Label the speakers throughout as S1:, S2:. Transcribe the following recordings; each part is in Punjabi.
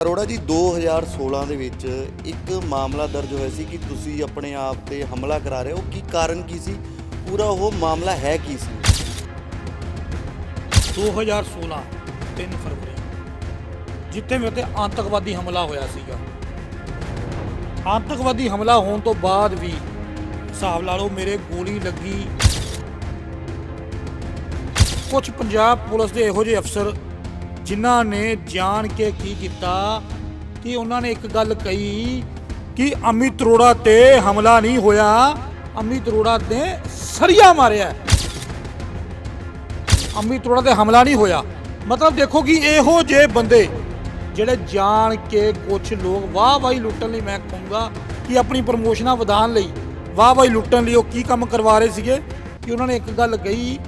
S1: ਅਰੋੜਾ ਜੀ 2016 ਦੇ ਵਿੱਚ ਇੱਕ ਮਾਮਲਾ ਦਰਜ ਹੋਇਆ ਸੀ ਕਿ ਤੁਸੀਂ ਆਪਣੇ ਆਪ ਤੇ ਹਮਲਾ ਕਰਾ ਰਹੇ ਹੋ। ਕੀ ਕਾਰਨ ਕੀ ਸੀ? ਪੂਰਾ ਉਹ ਮਾਮਲਾ ਹੈ ਕੀ ਸੀ?
S2: 2016 3 ਫਰਵਰੀ, ਜਿੱਥੇ ਮੇਰੇ ਤੇ ਆਤੰਕਵਾਦੀ ਹਮਲਾ ਹੋਇਆ ਸੀਗਾ। ਆਤੰਕਵਾਦੀ ਹਮਲਾ ਹੋਣ ਤੋਂ ਬਾਅਦ ਵੀ ਹਿਸਾਬ ਲਾ ਲਓ ਮੇਰੇ ਗੋਲੀ ਲੱਗੀ। ਕੁਝ ਪੰਜਾਬ ਪੁਲਿਸ ਦੇ ਇਹੋ ਜਿਹੇ ਅਫਸਰ ਜਿਨ੍ਹਾਂ ਨੇ ਜਾਣ ਕੇ ਕੀ ਕੀਤਾ ਕਿ ਉਹਨਾਂ ਨੇ ਇੱਕ ਗੱਲ ਕਹੀ ਕਿ ਅਮਿਤ ਅਰੋੜਾ ਤੇ ਹਮਲਾ ਨਹੀਂ ਹੋਇਆ। ਅਮਿਤ ਰੋੜਾ 'ਤੇ ਸਰੀਆ ਮਾਰਿਆ। ਅਮਿਤ ਰੋੜਾ ਤੇ ਹਮਲਾ ਨਹੀਂ ਹੋਇਆ। ਮਤਲਬ ਦੇਖੋ ਕਿ ਇਹੋ ਜਿਹੇ ਬੰਦੇ ਜਿਹੜੇ ਜਾਣ ਕੇ ਕੁਝ ਲੋਕ ਵਾਹ ਵਾਹੀ ਲੁੱਟਣ ਲਈ ਮੈਂ ਕਹੂੰਗਾ ਕਿ ਆਪਣੀ ਪ੍ਰਮੋਸ਼ਨਾਂ ਵਧਾਉਣ ਲਈ ਵਾਹ ਵਾਹੀ ਲੁੱਟਣ ਲਈ ਉਹ ਕੀ ਕੰਮ ਕਰਵਾ ਰਹੇ ਸੀਗੇ ਕਿ ਉਹਨਾਂ ਨੇ ਇੱਕ ਗੱਲ ਕਹੀ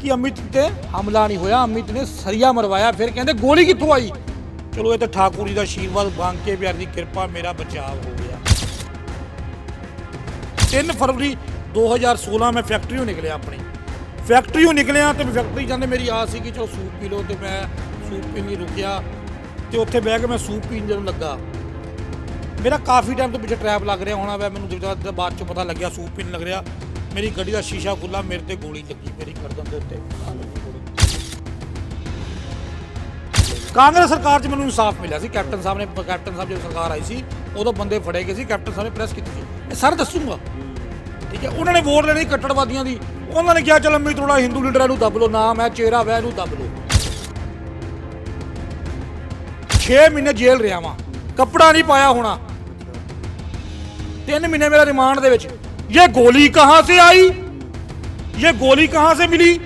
S2: ਕਿ ਅਮਿਤ ਤੇ ਹਮਲਾ ਨਹੀਂ ਹੋਇਆ? ਅਮਿਤ ਨੇ ਸਰੀਆ ਮਰਵਾਇਆ, ਫਿਰ ਕਹਿੰਦੇ ਗੋਲੀ ਕਿੱਥੋਂ ਆਈ? ਚਲੋ, ਇਹ ਤਾਂ ਠਾਕੁਰ ਜੀ ਦਾ ਆਸ਼ੀਰਵਾਦ ਮੰਗ ਕੇ ਪਿਆਰ ਦੀ ਕਿਰਪਾ, ਮੇਰਾ ਬਚਾਅ ਹੋ ਗਿਆ। 3 ਫਰਵਰੀ 2016 ਮੈਂ ਫੈਕਟਰੀੋਂ ਨਿਕਲਿਆ ਆਪਣੀ। ਫੈਕਟਰੀੋਂ ਨਿਕਲਿਆ ਤੇ ਮੈਂ ਫੈਕਟਰੀ ਜਾਂਦੇ ਮੇਰੀ ਆਸ ਸੀ ਕਿ ਚਲੋ ਸੂਪ ਪੀ ਲਓ ਤੇ ਮੈਂ ਸੂਪ ਪੀਣ ਲਈ ਰੁਕਿਆ ਤੇ ਉੱਥੇ ਬਹਿ ਕੇ ਮੈਂ ਸੂਪ ਪੀਣ ਜਦੋਂ ਲੱਗਾ। ਮੇਰਾ ਕਾਫੀ ਟਾਈਮ ਤੋਂ ਪਿੱਛੇ ਟਰੈਪ ਲੱਗ ਰਿਹਾ ਹੋਣਾ ਵਾ, ਮੈਨੂੰ ਜਦੋਂ ਬਾਅਦ ਚ ਪਤਾ ਲੱਗਿਆ ਸੂਪ ਪੀਣ ਲੱਗ ਰਿਹਾ। ਮੇਰੀ ਗੱਡੀ ਦਾ ਸ਼ੀਸ਼ਾ ਖੁੱਲਾ ਮੇਰੇ ਤੇ ਗੋਲੀ ਲੱਗੀ ਮੇਰੀ ਗਰਦਨ ਦੇ ਉੱਤੇ। ਕਾਂਗਰਸ ਸਰਕਾਰ 'ਚ ਮੈਨੂੰ ਇਨਸਾਫ ਮਿਲਿਆ ਸੀ। ਕੈਪਟਨ ਸਾਹਿਬ ਨੇ, ਕੈਪਟਨ ਸਾਹਿਬ ਜਦੋਂ ਸਰਕਾਰ ਆਈ ਸੀ, ਉਦੋਂ ਬੰਦੇ ਫੜੇ ਗਏ ਸੀ, ਕੈਪਟਨ ਸਾਹਿਬ ਨੇ ਪ੍ਰੈਸ ਕੀਤੀ ਸੀ। ਇਹ ਸਰ ਦੱਸੂਗਾ। ਠੀਕ ਹੈ, ਉਹਨਾਂ ਨੇ ਵੋਟ ਲੈਣੀ ਕੱਟੜਵਾਦੀਆਂ ਦੀ। ਉਹਨਾਂ ਨੇ ਕਿਹਾ, ਚਲ ਅੰਮ੍ਰਿਤ ਥੋੜਾ ਹਿੰਦੂ ਲੀਡਰਾਂ ਨੂੰ ਦੱਬ ਲਓ ਨਾਮ ਹੈ ਚਿਹਰਾ ਵੈ ਇਹਨੂੰ ਦੱਬ ਲੋ 6 ਮਹੀਨੇ ਜੇਲ੍ਹ ਰਿਹਾ ਵਾਂ। ਕੱਪੜਾ ਨਹੀਂ ਪਾਇਆ ਹੋਣਾ। 3 ਮਹੀਨੇ ਮੇਰਾ ਰਿਮਾਂਡ ਦੇ ਵਿੱਚ। ਇਹ ਗੋਲੀ ਕਹਾਂ ਸੇ ਆਈ ਇਹ ਗੋਲੀ ਕਹਾਂ ਸੇ ਮਿਲੀ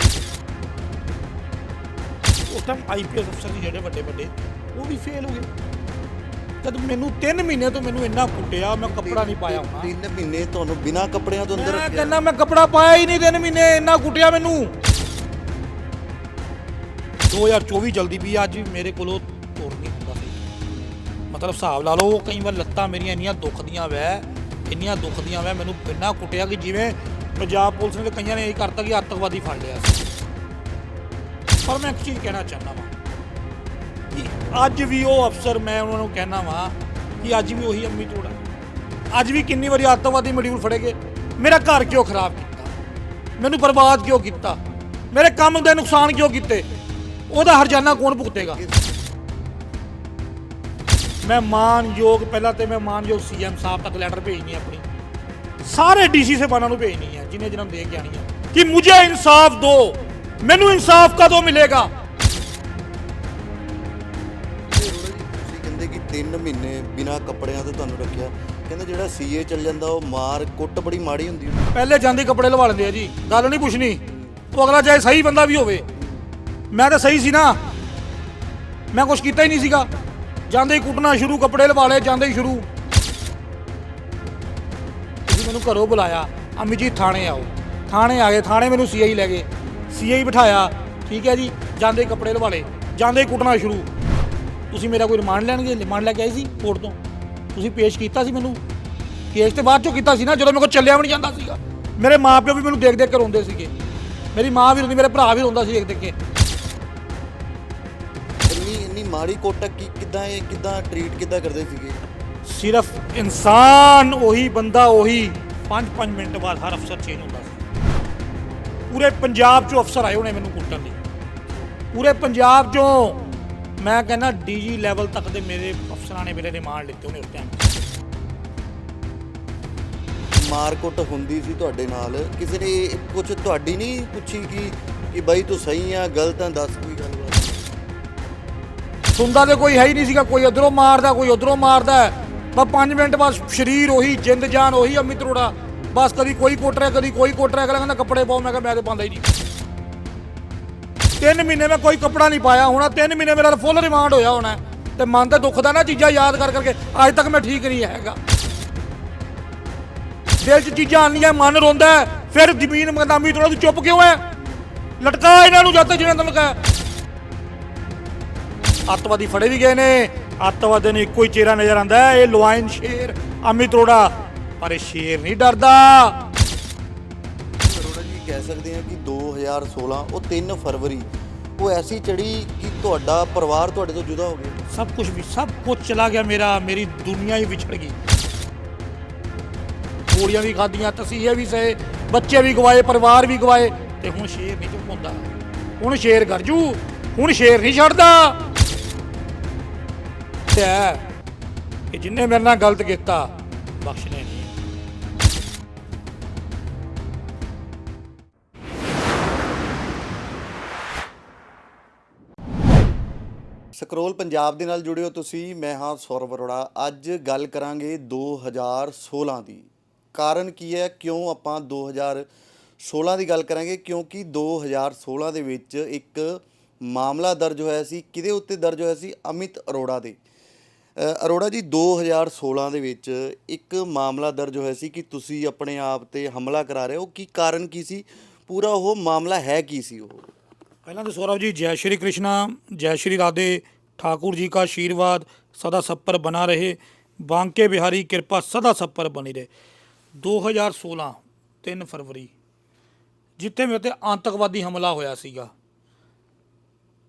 S2: ਉਸ ਟਾਈਮ ਆਈਪੀਐਸ ਅਫਸਰ ਸੀ ਜਿਹੜੇ ਵੱਡੇ ਵੱਡੇ ਉਹ ਵੀ ਫੇਲ ਹੋ ਗਏ ਜਦ ਮੈਨੂੰ 3 ਮਹੀਨੇ ਤੋਂ ਮੈਨੂੰ ਇੰਨਾ ਕੁੱਟਿਆ ਮੈਂ ਕੱਪੜਾ ਨਹੀਂ ਪਾਇਆ ਹੋਣਾ
S1: ਤਿੰਨ ਮਹੀਨੇ ਤੁਹਾਨੂੰ ਬਿਨਾਂ ਕੱਪੜਿਆਂ ਤੋਂ ਅੰਦਰ
S2: ਮੈਂ
S1: ਰੱਖਿਆ
S2: ਕਹਿੰਦਾ ਮੈਂ ਕੱਪੜਾ ਪਾਇਆ ਹੀ ਨਹੀਂ ਤਿੰਨ ਮਹੀਨੇ ਇੰਨਾ ਕੁੱਟਿਆ ਮੈਨੂੰ 2024 ਜਲਦੀ ਵੀ ਅੱਜ ਵੀ ਮੇਰੇ ਕੋਲੋਂ ਤੁਰ ਨਹੀਂ ਹੁੰਦਾ ਸੀ ਮਤਲਬ ਹਿਸਾਬ ਲਾ ਲਓ ਕਈ ਵਾਰ ਲੱਤਾਂ ਮੇਰੀਆਂ ਇੰਨੀਆਂ ਦੁਖਦੀਆਂ ਵੈ ਇੰਨੀਆਂ ਦੁੱਖ ਦੀਆਂ ਮੈਂ ਮੈਨੂੰ ਇੰਨਾ ਕੁੱਟਿਆ ਕਿ ਜਿਵੇਂ ਪੰਜਾਬ ਪੁਲਿਸ ਨੇ ਤੇ ਕਈਆਂ ਨੇ ਇਹ ਕਰਤਾ ਕਿ ਆਤੰਕਵਾਦੀ ਫੜ ਲਿਆ ਸੀ। ਪਰ ਮੈਂ ਇੱਕ ਚੀਜ਼ ਕਹਿਣਾ ਚਾਹੁੰਦਾ ਵਾਂ ਕਿ ਅੱਜ ਵੀ ਉਹ ਅਫਸਰ ਮੈਂ ਉਹਨਾਂ ਨੂੰ ਕਹਿਣਾ ਵਾਂ ਕਿ ਅੱਜ ਵੀ ਉਹੀ ਅੰਮੀ ਤੋੜਾ ਅੱਜ ਵੀ ਕਿੰਨੀ ਵਾਰੀ ਆਤੰਕਵਾਦੀ ਮੋਡਿਊਲ ਫੜੇ ਗਏ। ਮੇਰਾ ਘਰ ਕਿਉਂ ਖਰਾਬ ਕੀਤਾ? ਮੈਨੂੰ ਬਰਬਾਦ ਕਿਉਂ ਕੀਤਾ? ਮੇਰੇ ਕੰਮ ਦੇ ਨੁਕਸਾਨ ਕਿਉਂ ਕੀਤੇ? ਉਹਦਾ ਹਰਜਾਨਾ ਕੌਣ ਭੁਗਤੇਗਾ? ਮੈਂ ਮਾਨਯੋਗ ਪਹਿਲਾਂ ਤੇ ਮੈਂ ਮਾਨਯੋਗ ਸੀਐਮ ਸਾਹਿਬ ਤੱਕ ਲੈਟਰ ਭੇਜਣੀ ਆਪਣੀ। ਸਾਰੇ ਡੀਸੀ ਸਾਹਿਬਾਨਾਂ ਨੂੰ ਭੇਜਣੀ ਹੈ ਜਿਨੇ ਜਿਹਨਾਂ ਨੂੰ ਦੇ ਕੇ ਆਣੀ ਹੈ ਕਿ ਮੁਝੇ ਇਨਸਾਫ ਦਿਓ ਮੈਨੂੰ ਇਨਸਾਫ ਕਦੋਂ ਮਿਲੇਗਾ?
S1: ਤੁਸੀਂ ਕਹਿੰਦੇ ਕਿ 3 ਮਹੀਨੇ ਬਿਨਾਂ ਕੱਪੜਿਆਂ ਤੋਂ ਤੁਹਾਨੂੰ ਰੱਖਿਆ। ਕਹਿੰਦੇ ਜਿਹੜਾ ਸੀਏ ਚੱਲ ਜਾਂਦਾ ਉਹ ਮਾਰ ਕੁੱਟ ਬੜੀ ਮਾੜੀ ਹੁੰਦੀ ਹੈ।
S2: ਪਹਿਲੇ ਜਾਂਦੇ ਕੱਪੜੇ ਲਵਾ ਲੈਂਦੇ ਆ ਜੀ। ਗੱਲ ਨਹੀਂ ਪੁੱਛਣੀ। ਉਹ ਅਗਲਾ ਚਾਹੇ ਸਹੀ ਬੰਦਾ ਵੀ ਹੋਵੇ। ਮੈਂ ਤਾਂ ਸਹੀ ਸੀ ਨਾ। ਮੈਂ ਕੁਝ ਕੀਤਾ ਹੀ ਨਹੀਂ ਸੀਗਾ। ਜਾਂਦੇ ਹੀ ਕੁੱਟਣਾ ਸ਼ੁਰੂ, ਕੱਪੜੇ ਲਵਾ ਲਏ, ਜਾਂਦੇ ਹੀ ਸ਼ੁਰੂ। ਤੁਸੀਂ ਮੈਨੂੰ ਘਰੋਂ ਬੁਲਾਇਆ, ਅੰਮੀ ਜੀ ਥਾਣੇ ਆਓ। ਥਾਣੇ ਆ ਗਏ, ਥਾਣੇ ਮੈਨੂੰ ਸੀਆਈ ਲੈ ਗਏ। ਸੀਆਈ ਬਿਠਾਇਆ, ਠੀਕ ਹੈ ਜੀ, ਜਾਂਦੇ ਕੱਪੜੇ ਲਵਾ ਲਏ, ਜਾਂਦੇ ਹੀ ਕੁੱਟਣਾ ਸ਼ੁਰੂ। ਤੁਸੀਂ ਮੇਰਾ ਕੋਈ ਰਿਮਾਂਡ ਲੈਣਗੇ? ਰਿਮਾਂਡ ਲੈ ਕੇ ਆਏ ਸੀ ਕੋਰਟ ਤੋਂ? ਤੁਸੀਂ ਪੇਸ਼ ਕੀਤਾ ਸੀ ਮੈਨੂੰ? ਕੇਸ ਤੇ ਬਾਅਦ ਚੋਂ ਕੀਤਾ ਸੀ ਨਾ, ਜਦੋਂ ਮੇਰੇ ਕੋਲ ਚੱਲਿਆ ਵੀ ਨਹੀਂ ਜਾਂਦਾ ਸੀਗਾ। ਮੇਰੇ ਮਾਪਿਓ ਵੀ ਮੈਨੂੰ ਦੇਖ ਦੇਖ ਕੇ ਰੋਂਦੇ ਸੀਗੇ। ਮੇਰੀ ਮਾਂ ਵੀ ਰੋਂਦੀ ਮੇਰੇ ਭਰਾ ਵੀ ਰੋਂਦਾ ਸੀ ਦੇਖ ਦੇਖ ਕੇ।
S1: ਇੰਨੀ ਇੰਨੀ ਮਾੜੀ ਕੁੱਟ ਕੀ ਕਿਦਾਂ ਇਹ ਕਿਦਾਂ ਟਰੀਟ ਕਿਦਾਂ ਕਰਦੇ ਸੀਗੇ?
S2: ਸਿਰਫ ਇਨਸਾਨ ਉਹੀ ਬੰਦਾ ਉਹੀ 5-5 ਮਿੰਟ ਬਾਅਦ ਹਰ ਅਫਸਰ ਚੇਂਜ ਹੁੰਦਾ ਸੀ। ਪੂਰੇ ਪੰਜਾਬ 'ਚੋਂ ਅਫਸਰ ਆਏ ਹੋਣੇ ਮੈਨੂੰ ਕੁੱਟਣ ਲਈ। ਪੂਰੇ ਪੰਜਾਬ 'ਚੋਂ ਮੈਂ ਕਹਿੰਦਾ ਡੀਜੀ ਲੈਵਲ ਤੱਕ ਦੇ ਮੇਰੇ ਅਫਸਰਾਂ ਨੇ ਮੇਰੇ ਰਿਮਾਂਡ ਲਿੱਤੇ ਉਹਨੇ ਉਸ ਟਾਈਮ
S1: ਮਾਰ ਕੁੱਟ ਹੁੰਦੀ ਸੀ ਤੁਹਾਡੇ ਨਾਲ। ਕਿਸੇ ਨੇ ਕੁਝ ਤੁਹਾਡੀ ਨਹੀਂ ਪੁੱਛੀ ਕਿ ਕਿ ਬਾਈ ਤੂੰ ਸਹੀ ਆ ਗਲਤ ਆ ਦੱਸ ਕੋਈ ਗੱਲਬਾਤ
S2: ਸੁਣਦਾ ਤੇ ਕੋਈ ਹੈ ਹੀ ਨਹੀਂ ਸੀਗਾ, ਕੋਈ ਉਧਰੋਂ ਮਾਰਦਾ, ਕੋਈ ਉਧਰੋਂ ਮਾਰਦਾ। ਬਸ 5 ਮਿੰਟ ਬਸ ਸਰੀਰ ਉਹੀ, ਜਿੰਦ ਜਾਨ ਉਹੀ ਅਮਿਤ ਰੋੜਾ। ਬਸ ਕਦੀ ਕੋਈ ਕੁੱਟ ਰਿਹਾ, ਕਦੀ ਕੋਈ ਕੁੱਟ ਰਿਹਾ, ਅਗਲਾ ਕਹਿੰਦਾ ਕੱਪੜੇ ਪਾਓ, ਮੈਂ ਕਿਹਾ ਮੈਂ ਤੇ ਪਾਉਂਦਾ ਹੀ ਨਹੀਂ। ਤਿੰਨ ਮਹੀਨੇ ਮੈਂ ਕੋਈ ਕੱਪੜਾ ਨਹੀਂ ਪਾਇਆ ਹੋਣਾ, ਤਿੰਨ ਮਹੀਨੇ ਮੇਰਾ ਫੁੱਲ ਰਿਮਾਂਡ ਹੋਇਆ ਹੋਣਾ। ਤੇ ਮਨ ਤੇ ਦੁਖਦਾ ਨਾ ਚੀਜ਼ਾਂ ਯਾਦ ਕਰ ਕਰਕੇ, ਅੱਜ ਤੱਕ ਮੈਂ ਠੀਕ ਨਹੀਂ ਹੈਗਾ। ਦਿਲ 'ਚ ਚੀਜ਼ਾਂ ਆਉਂਦੀਆਂ, ਮਨ ਰੋਂਦਾ, ਫਿਰ ਜ਼ਮੀਨ ਮਗਦਾਮੀ ਤੋਂ ਤੂੰ ਚੁੱਪ ਕਿਉਂ ਹੈ ਲਟਕਾ ਇਹਨਾਂ ਨੂੰ ਜਦ ਤੱਕ ਜਿਵੇਂ ਤੈਨੂੰ ਕਹਾਂ। ਅੱਤਵਾਦੀ ਫੜੇ ਵੀ ਗਏ ਨੇ। ਅੱਤਵਾਦ ਨੂੰ ਇੱਕੋ ਹੀ ਚਿਹਰਾ ਨਜ਼ਰ ਆਉਂਦਾ ਹੈ। ਇਹ ਲੁਆਇਨ ਸ਼ੇਰ ਅਮਿਤ ਅਰੋੜਾ। ਪਰ ਇਹ ਸ਼ੇਰ ਨਹੀਂ ਡਰਦਾ।
S1: ਅਰੋੜਾ ਜੀ ਕਹਿ ਸਕਦੇ ਆ ਕਿ 2016 ਉਹ 3 ਫਰਵਰੀ ਉਹ ਐਸੀ ਚੜੀ ਕਿ ਤੁਹਾਡਾ ਪਰਿਵਾਰ ਤੁਹਾਡੇ ਤੋਂ ਜੁਦਾ ਹੋ ਗਿਆ।
S2: ਸਭ ਕੁਝ ਵੀ ਸਭ ਕੁਝ ਚਲਾ ਗਿਆ ਮੇਰਾ। ਮੇਰੀ ਦੁਨੀਆ ਹੀ ਵਿਛੜ ਗਈ। ਗੋਲੀਆਂ ਵੀ ਖਾਧੀਆਂ ਤਸੀਹੇ ਵੀ ਸਹੇ ਬੱਚੇ ਵੀ ਗਵਾਏ ਪਰਿਵਾਰ ਵੀ ਗਵਾਏ ਤੇ ਹੁਣ ਸ਼ੇਰ ਨਹੀਂ ਚੁੱਪ ਹੁੰਦਾ ਹੁਣ ਸ਼ੇਰ ਗਰਜੂ ਹੁਣ ਸ਼ੇਰ ਨਹੀਂ ਛੱਡਦਾ। ਤੇ ਹੈ ਕਿ ਜਿੰਨੇ ਮੇਰੇ ਨਾਲ ਗਲਤ ਕੀਤਾ ਬਖਸ਼ਣੇ ਨਹੀਂ।
S1: ਸਕਰੋਲ ਪੰਜਾਬ ਦੇ ਨਾਲ ਜੁੜੇ ਹੋ ਤੁਸੀਂ, ਮੈਂ ਹਾਂ ਸੌਰਵ ਅਰੋੜਾ। ਅੱਜ ਗੱਲ ਕਰਾਂਗੇ 2016 ਦੀ। ਕਾਰਨ ਕੀ ਹੈ? ਕਿਉਂ ਆਪਾਂ 2016 ਦੀ ਗੱਲ ਕਰਾਂਗੇ? ਕਿਉਂਕਿ 2016 ਦੇ ਵਿੱਚ ਇੱਕ ਮਾਮਲਾ ਦਰਜ ਹੋਇਆ ਸੀ। ਕਿਹਦੇ ਉੱਤੇ ਦਰਜ ਹੋਇਆ ਸੀ? ਅਮਿਤ ਅਰੋੜਾ ਦੇ। ਅਰੋੜਾ ਜੀ 2016 ਦੇ ਵਿੱਚ ਇੱਕ ਮਾਮਲਾ ਦਰਜ ਹੋਇਆ ਸੀ ਕਿ ਤੁਸੀਂ ਆਪਣੇ ਆਪ ਤੇ ਹਮਲਾ ਕਰਾ ਰਹੇ ਹੋ। ਕੀ ਕਾਰਨ ਕੀ ਸੀ? ਪੂਰਾ ਉਹ ਮਾਮਲਾ ਹੈ ਕੀ ਸੀ ਉਹ?
S2: ਪਹਿਲਾਂ ਤਾਂ ਸੌਰਵ ਜੀ, ਜੈ ਸ਼੍ਰੀ ਕ੍ਰਿਸ਼ਨਾ, ਜੈ ਸ਼੍ਰੀ ਰਾਧੇ, ਠਾਕੁਰ ਜੀ ਦਾ ਆਸ਼ੀਰਵਾਦ ਸਦਾ ਸੱਪਰ ਬਣਾ ਰਹੇ। ਬਾਂਕੇ ਬਿਹਾਰੀ, ਕਿਰਪਾ ਸਦਾ ਸੱਪਰ ਬਣੀ ਰਹੇ। 2016 3 ਫਰਵਰੀ, ਜਿੱਥੇ ਮੇਰੇ ਤੇ ਆਤੰਕਵਾਦੀ ਹਮਲਾ ਹੋਇਆ ਸੀਗਾ।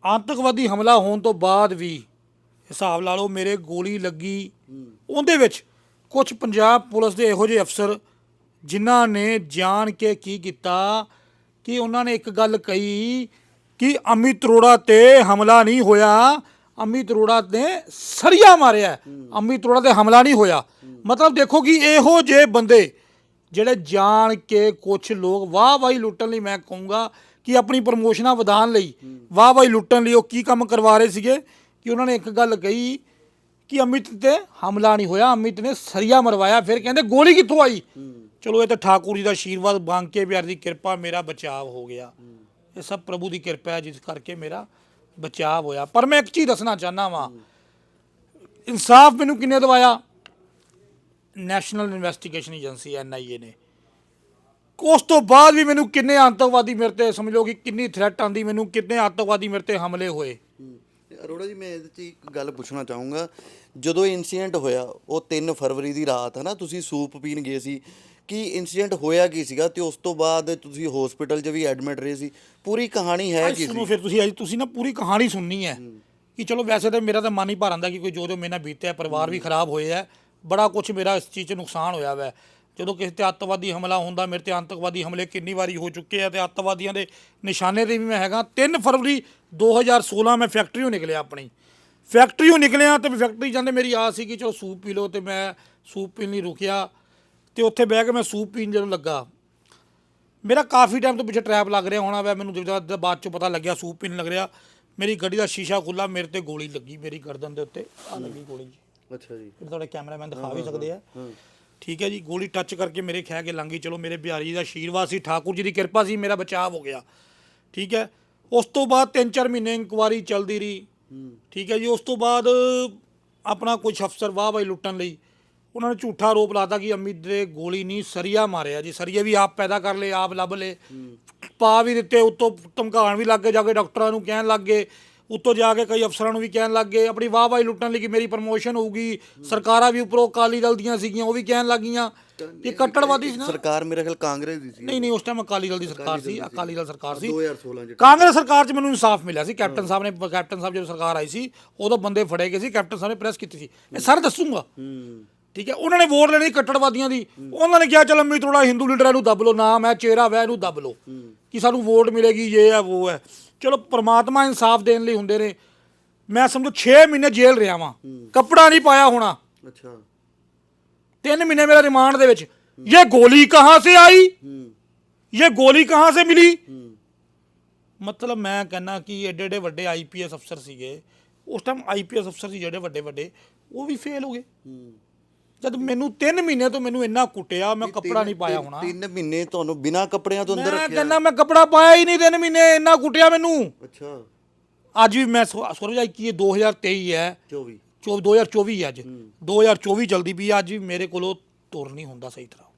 S2: ਆਤੰਕਵਾਦੀ ਹਮਲਾ ਹੋਣ ਤੋਂ ਬਾਅਦ ਵੀ ਹਿਸਾਬ ਲਾ ਲਓ ਮੇਰੇ ਗੋਲੀ ਲੱਗੀ, ਉਹਦੇ ਵਿੱਚ ਕੁਝ ਪੰਜਾਬ ਪੁਲਿਸ ਦੇ ਇਹੋ ਜਿਹੇ ਅਫਸਰ ਜਿਨ੍ਹਾਂ ਨੇ ਜਾਣ ਕੇ ਕੀ ਕੀਤਾ ਕਿ ਉਹਨਾਂ ਨੇ ਇੱਕ ਗੱਲ ਕਹੀ ਕਿ ਅਮਿਤ ਰੋੜਾ ਤੇ ਹਮਲਾ ਨਹੀਂ ਹੋਇਆ ਅਮਿਤ ਰੋੜਾ ਨੇ ਸਰੀਆ ਮਾਰਿਆ ਹੈ। ਅਮਿਤ ਅਰੋੜਾ ਤੇ ਹਮਲਾ ਨਹੀਂ ਹੋਇਆ ਮਤਲਬ ਦੇਖੋ ਕਿ ਇਹੋ ਜਿਹੇ ਬੰਦੇ ਜਿਹੜੇ ਜਾਣ ਕੇ ਕੁਝ ਲੋਕ ਵਾਹ ਵਾਹੀ ਲੁੱਟਣ ਲਈ ਮੈਂ ਕਹੂੰਗਾ ਕਿ ਆਪਣੀ ਪ੍ਰਮੋਸ਼ਨਾਂ ਵਧਾਉਣ ਲਈ ਵਾਹ ਵਾਹੀ ਲੁੱਟਣ ਲਈ ਉਹ ਕੀ ਕੰਮ ਕਰਵਾ ਰਹੇ ਸੀਗੇ ਕਿ ਉਹਨਾਂ ਨੇ ਇੱਕ ਗੱਲ ਕਹੀ ਕਿ ਅਮਿਤ ਤੇ ਹਮਲਾ ਨਹੀਂ ਹੋਇਆ, ਅਮਿਤ ਨੇ ਸਰੀਆ ਮਰਵਾਇਆ, ਫਿਰ ਕਹਿੰਦੇ ਗੋਲੀ ਕਿੱਥੋਂ ਆਈ? ਚਲੋ ਇਹ ਤਾਂ ਠਾਕੁਰ ਜੀ ਦਾ ਆਸ਼ੀਰਵਾਦ ਬਾਂਕੇ ਪਿਆਰ ਦੀ ਕਿਰਪਾ, ਮੇਰਾ ਬਚਾਅ ਹੋ ਗਿਆ। ਇਹ ਸਭ ਪ੍ਰਭੂ ਦੀ ਕਿਰਪਾ ਹੈ, ਜਿਸ ਕਰਕੇ ਮੇਰਾ ਬਚਾਅ ਹੋਇਆ। ਪਰ ਮੈਂ ਇੱਕ ਚੀਜ਼ ਦੱਸਣਾ ਚਾਹਨਾ ਵਾਂ। ਇਨਸਾਫ ਮੈਨੂੰ ਕਿੰਨੇ ਦਵਾਇਆ? ਨੈਸ਼ਨਲ ਇਨਵੈਸਟੀਗੇਸ਼ਨ ਏਜੰਸੀ ਐਨਆਈਏ ਨੇ। ਉਸ ਤੋਂ ਬਾਅਦ ਵੀ ਮੈਨੂੰ ਕਿੰਨੇ ਆਤੰਕਵਾਦੀ ਮੇਰੇ ਤੇ ਸਮਝ ਲਓ ਕਿ ਕਿੰਨੀ ਥ੍ਰੈਟ ਆਂਦੀ ਮੈਨੂੰ ਕਿੰਨੇ ਆਤੰਕਵਾਦੀ ਮੇਰੇ ਤੇ ਹਮਲੇ ਹੋਏ।
S1: ਅਰੋੜਾ ਜੀ ਮੈਂ ਇਹਦੇ 'ਚ ਇੱਕ ਗੱਲ ਪੁੱਛਣਾ ਚਾਹੂੰਗਾ। ਜਦੋਂ ਇਨਸੀਡੈਂਟ ਹੋਇਆ ਉਹ 3 ਫਰਵਰੀ ਦੀ ਰਾਤ ਹੈ ਨਾ ਤੁਸੀਂ ਸੂਪ ਪੀਣ ਗਏ ਸੀ ਕੀ ਇਨਸੀਡੈਂਟ ਹੋਇਆ ਕੀ ਸੀਗਾ? ਤੇ ਉਸ ਤੋਂ ਬਾਅਦ ਤੁਸੀਂ ਹਸਪੀਟਲ 'ਚ ਵੀ ਐਡਮਿਟ ਰਹੇ ਸੀ। ਪੂਰੀ ਕਹਾਣੀ ਹੈ ਕੀ
S2: ਸੁਣੋ
S1: ਸੀ?
S2: ਫਿਰ ਤੁਸੀਂ ਅੱਜ ਤੁਸੀਂ ਨਾ ਪੂਰੀ ਕਹਾਣੀ ਸੁਣਨੀ ਹੈ। ਕਿ ਚਲੋ ਵੈਸੇ ਤਾਂ ਮੇਰਾ ਤਾਂ ਮਨ ਹੀ ਭਰ ਆਉਂਦਾ ਕਿ ਕੋਈ ਜੋ ਜੋ ਮੇਰੇ ਨਾਲ ਬੀਤਿਆ ਪਰਿਵਾਰ ਵੀ ਖਰਾਬ ਹੋਏ ਹੈ। ਬੜਾ ਕੁਝ ਮੇਰਾ ਇਸ ਚੀਜ਼ 'ਚ ਨੁਕਸਾਨ ਹੋਇਆ ਵੈ। ਜਦੋਂ ਕਿਸੇ ਤੇ ਅੱਤਵਾਦੀ ਹਮਲਾ ਹੁੰਦਾ ਮੇਰੇ ਤੇ ਆਤੰਕਵਾਦੀ ਹਮਲੇ ਕਿੰਨੀ ਵਾਰੀ ਹੋ ਚੁੱਕੇ ਆ ਤੇ ਅੱਤਵਾਦੀਆਂ ਦੇ ਨਿਸ਼ਾਨੇ ਤੇ ਵੀ ਮੈਂ ਹੈਗਾ। 3 ਫਰਵਰੀ 2016 ਮੈਂ ਫੈਕਟਰੀੋਂ ਨਿਕਲਿਆ ਆਪਣੀ। ਫੈਕਟਰੀੋਂ ਨਿਕਲਿਆ ਤੇ ਫੈਕਟਰੀ ਜਾਂਦੇ ਮੇਰੀ ਆਸ ਸੀ ਕਿ ਚਲੋ ਸੂਪ ਪੀ ਲਓ ਤੇ ਮੈਂ ਸੂਪ ਪੀਣ ਲਈ ਰੁਕਿਆ ਤੇ ਉੱਥੇ ਬਹਿ ਕੇ ਮੈਂ ਸੂਪ ਪੀਣ ਜਦੋਂ ਲੱਗਾ। ਮੇਰਾ ਕਾਫੀ ਟਾਈਮ ਤੋਂ ਪਿੱਛੇ ਟਰੈਪ ਲੱਗ ਰਿਹਾ ਹੋਣਾ ਵੈ ਮੈਨੂੰ ਜਦੋਂ ਬਾਅਦ ਚ ਪਤਾ ਲੱਗਿਆ ਸੂਪ ਪੀਣ ਲੱਗ ਰਿਹਾ। ਮੇਰੀ ਗੱਡੀ ਦਾ ਸ਼ੀਸ਼ਾ ਖੁੱਲਾ ਮੇਰੇ ਤੇ ਗੋਲੀ ਲੱਗੀ ਮੇਰੀ ਗਰਦਨ ਦੇ ਉੱਤੇ ਆ ਲੱਗੀ ਗੋਲੀ ਜੀ।
S1: ਅੱਛਾ ਜੀ।
S2: ਤੁਹਾਡੇ ਕੈਮਰਾਮੈਨ ਦਿਖਾ ਵੀ ਸਕਦੇ ਆ। ਠੀਕ ਹੈ ਜੀ ਗੋਲੀ ਟੱਚ ਕਰਕੇ ਮੇਰੇ ਖਹਿ ਕੇ ਲੰਗੀ ਚਲੋ ਮੇਰੇ ਬਿਹਾਰੀ ਜੀ ਦਾ ਆਸ਼ੀਰਵਾਦ ਸੀ ਠਾਕੁਰ ਜੀ ਦੀ ਕਿਰਪਾ ਸੀ ਮੇਰਾ ਬਚਾਅ ਹੋ ਗਿਆ। ਠੀਕ ਹੈ ਉਸ ਤੋਂ ਬਾਅਦ 3-4 ਮਹੀਨੇ ਇਨਕੁਆਰੀ ਚੱਲਦੀ ਰਹੀ। ਠੀਕ ਹੈ ਜੀ ਉਸ ਤੋਂ ਬਾਅਦ ਆਪਣਾ ਕੁਝ ਅਫਸਰ ਵਾਹ ਵਾਹੀ ਲੁੱਟਣ ਲਈ ਉਹਨਾਂ ਨੇ ਝੂਠਾ ਆਰੋਪ ਲਾਤਾ ਕਿ ਅਮਿਤ ਦੇ ਗੋਲੀ ਨਹੀਂ ਸਰੀਆ ਮਾਰਿਆ ਜੀ। ਸਰੀਏ ਵੀ ਆਪ ਪੈਦਾ ਕਰ ਲਏ ਆਪ ਲੱਭ ਲਏ। ਪਾ ਵੀ ਦਿੱਤੇ ਉੱਤੋਂ ਧਮਕਾਉਣ ਵੀ ਲੱਗ ਗਏ ਜਾ ਕੇ ਡਾਕਟਰਾਂ ਨੂੰ ਕਹਿਣ ਲੱਗ ਗਏ। ਉੱਤੋਂ ਜਾ ਕੇ ਕਈ ਅਫਸਰਾਂ ਨੂੰ ਵੀ ਕਹਿਣ ਲੱਗ ਗਏ ਆਪਣੀ ਵਾਹ ਵਾਹੀ ਲੁੱਟਣ ਲਈ ਕਿ ਮੇਰੀ ਪ੍ਰਮੋਸ਼ਨ ਹੋਊਗੀ ਸਰਕਾਰਾਂ ਵੀ ਉੱਪਰੋਂ ਅਕਾਲੀ ਦਲ ਦੀਆਂ ਸੀਗੀਆਂ ਉਹ ਵੀ ਕਹਿਣ ਲੱਗੀਆਂ। ਕਿ ਕੱਟੜਵਾਦੀ ਸੀ ਨਾ।
S1: ਸਰਕਾਰ ਮੇਰੇ ਖਿਆਲ ਕਾਂਗਰਸ ਦੀ ਸੀ।
S2: ਨਹੀਂ ਨਹੀਂ ਉਸ ਟਾਈਮ ਅਕਾਲੀ ਦਲ ਦੀ ਸਰਕਾਰ ਸੀ ਅਕਾਲੀ ਦਲ ਸਰਕਾਰ ਸੀ।
S1: 2016 'ਚ।
S2: ਕਾਂਗਰਸ ਸਰਕਾਰ 'ਚ ਮੈਨੂੰ ਇਨਸਾਫ ਮਿਲਿਆ ਸੀ। ਕੈਪਟਨ ਸਾਹਿਬ ਨੇ ਕੈਪਟਨ ਸਾਹਿਬ ਜਦੋਂ ਸਰਕਾਰ ਆਈ ਸੀ ਉਦੋਂ ਬੰਦੇ ਫੜੇ ਗਏ ਸੀ ਕੈਪਟਨ ਸਾਹਿਬ ਨੇ ਪ੍ਰੈਸ ਕੀਤੀ ਸੀ। ਇਹ ਸਾਰਾ ਦੱਸੂਗਾ। ਠੀਕ ਹੈ ਉਹਨਾਂ ਨੇ ਵੋਟ ਲੈਣੀ ਕੱਟੜਵਾਦੀਆਂ ਦੀ। ਉਹਨਾਂ ਨੇ ਕਿਹਾ ਚਲ ਅੰਮ੍ਰਿਤ ਥੋੜਾ ਹਿੰਦੂ ਲੀਡਰ ਇਹਨੂੰ ਦੱਬ ਲਓ ਨਾਮ ਹੈ ਚਿਹਰਾ ਵੈ ਇਹਨੂੰ ਦੱਬ ਲਓ। ਕਿ ਸਾਨੂੰ ਵੋਟ ਮਿਲੇਗੀ ਇਹ ਹੈ ਉਹ ਹੈ। ਚਲੋ ਪ੍ਰਮਾਤਮਾ ਇਨਸਾਫ ਦੇਣ ਲਈ ਹੁੰਦੇ ਨੇ। ਮੈਂ ਸਮਝੋ 6 ਮਹੀਨੇ ਜੇਲ੍ਹ ਰਿਹਾ ਵਾਂ। ਕੱਪੜਾ ਨਹੀਂ ਪਾਇਆ ਹੋਣਾ।
S1: ਅੱਛਾ।
S2: 3 ਮਹੀਨੇ ਮੇਰਾ ਰਿਮਾਂਡ ਦੇ ਵਿੱਚ। ਇਹ ਗੋਲੀ ਕਹਾਂ ਸੇ ਆਈ? ਇਹ ਗੋਲੀ ਕਹਾਂ ਸੇ ਮਿਲੀ? ਮਤਲਬ ਮੈਂ ਕਹਿੰਨਾ ਕਿ ਏਡੇ ਏਡੇ ਵੱਡੇ ਆਈਪੀਐਸ ਅਫਸਰ ਸੀਗੇ। ਉਸ ਟਾਈਮ ਆਈਪੀਐਸ ਅਫਸਰ ਸੀ ਜਿਹੜੇ ਵੱਡੇ ਵੱਡੇ। ਉਹ ਵੀ ਫੇਲ ਹੋ ਗਏ। ਜਦ ਮੈਨੂੰ 3 ਮਹੀਨੇ ਤੋਂ ਮੈਨੂੰ ਇੰਨਾ ਕੁੱਟਿਆ ਮੈਂ ਕੱਪੜਾ ਨਹੀਂ ਪਾਇਆ ਹੋਣਾ।
S1: ਤਿੰਨ ਮਹੀਨੇ ਤੁਹਾਨੂੰ ਬਿਨਾਂ ਕੱਪੜਿਆਂ ਤੋਂ ਅੰਦਰ
S2: ਮੈਂ
S1: ਰੱਖਿਆ।
S2: ਕਹਿੰਦਾ ਮੈਂ ਕੱਪੜਾ ਪਾਇਆ ਹੀ ਨਹੀਂ 3 ਮਹੀਨੇ ਇੰਨਾ ਕੁੱਟਿਆ ਮੈਨੂੰ।
S1: ਅੱਛਾ।
S2: ਅੱਜ ਵੀ ਮੈਂ ਆਈ ਕੀ ਇਹ 2023 ਹੈ।
S1: 24
S2: ਚੌ- 2024 ਹੈ ਅੱਜ। 2024 ਚਲਦੀ ਵੀ ਅੱਜ ਵੀ ਮੇਰੇ ਕੋਲੋਂ ਤੁਰ ਨਹੀਂ ਹੁੰਦਾ ਸਹੀ ਤਰ੍ਹਾਂ।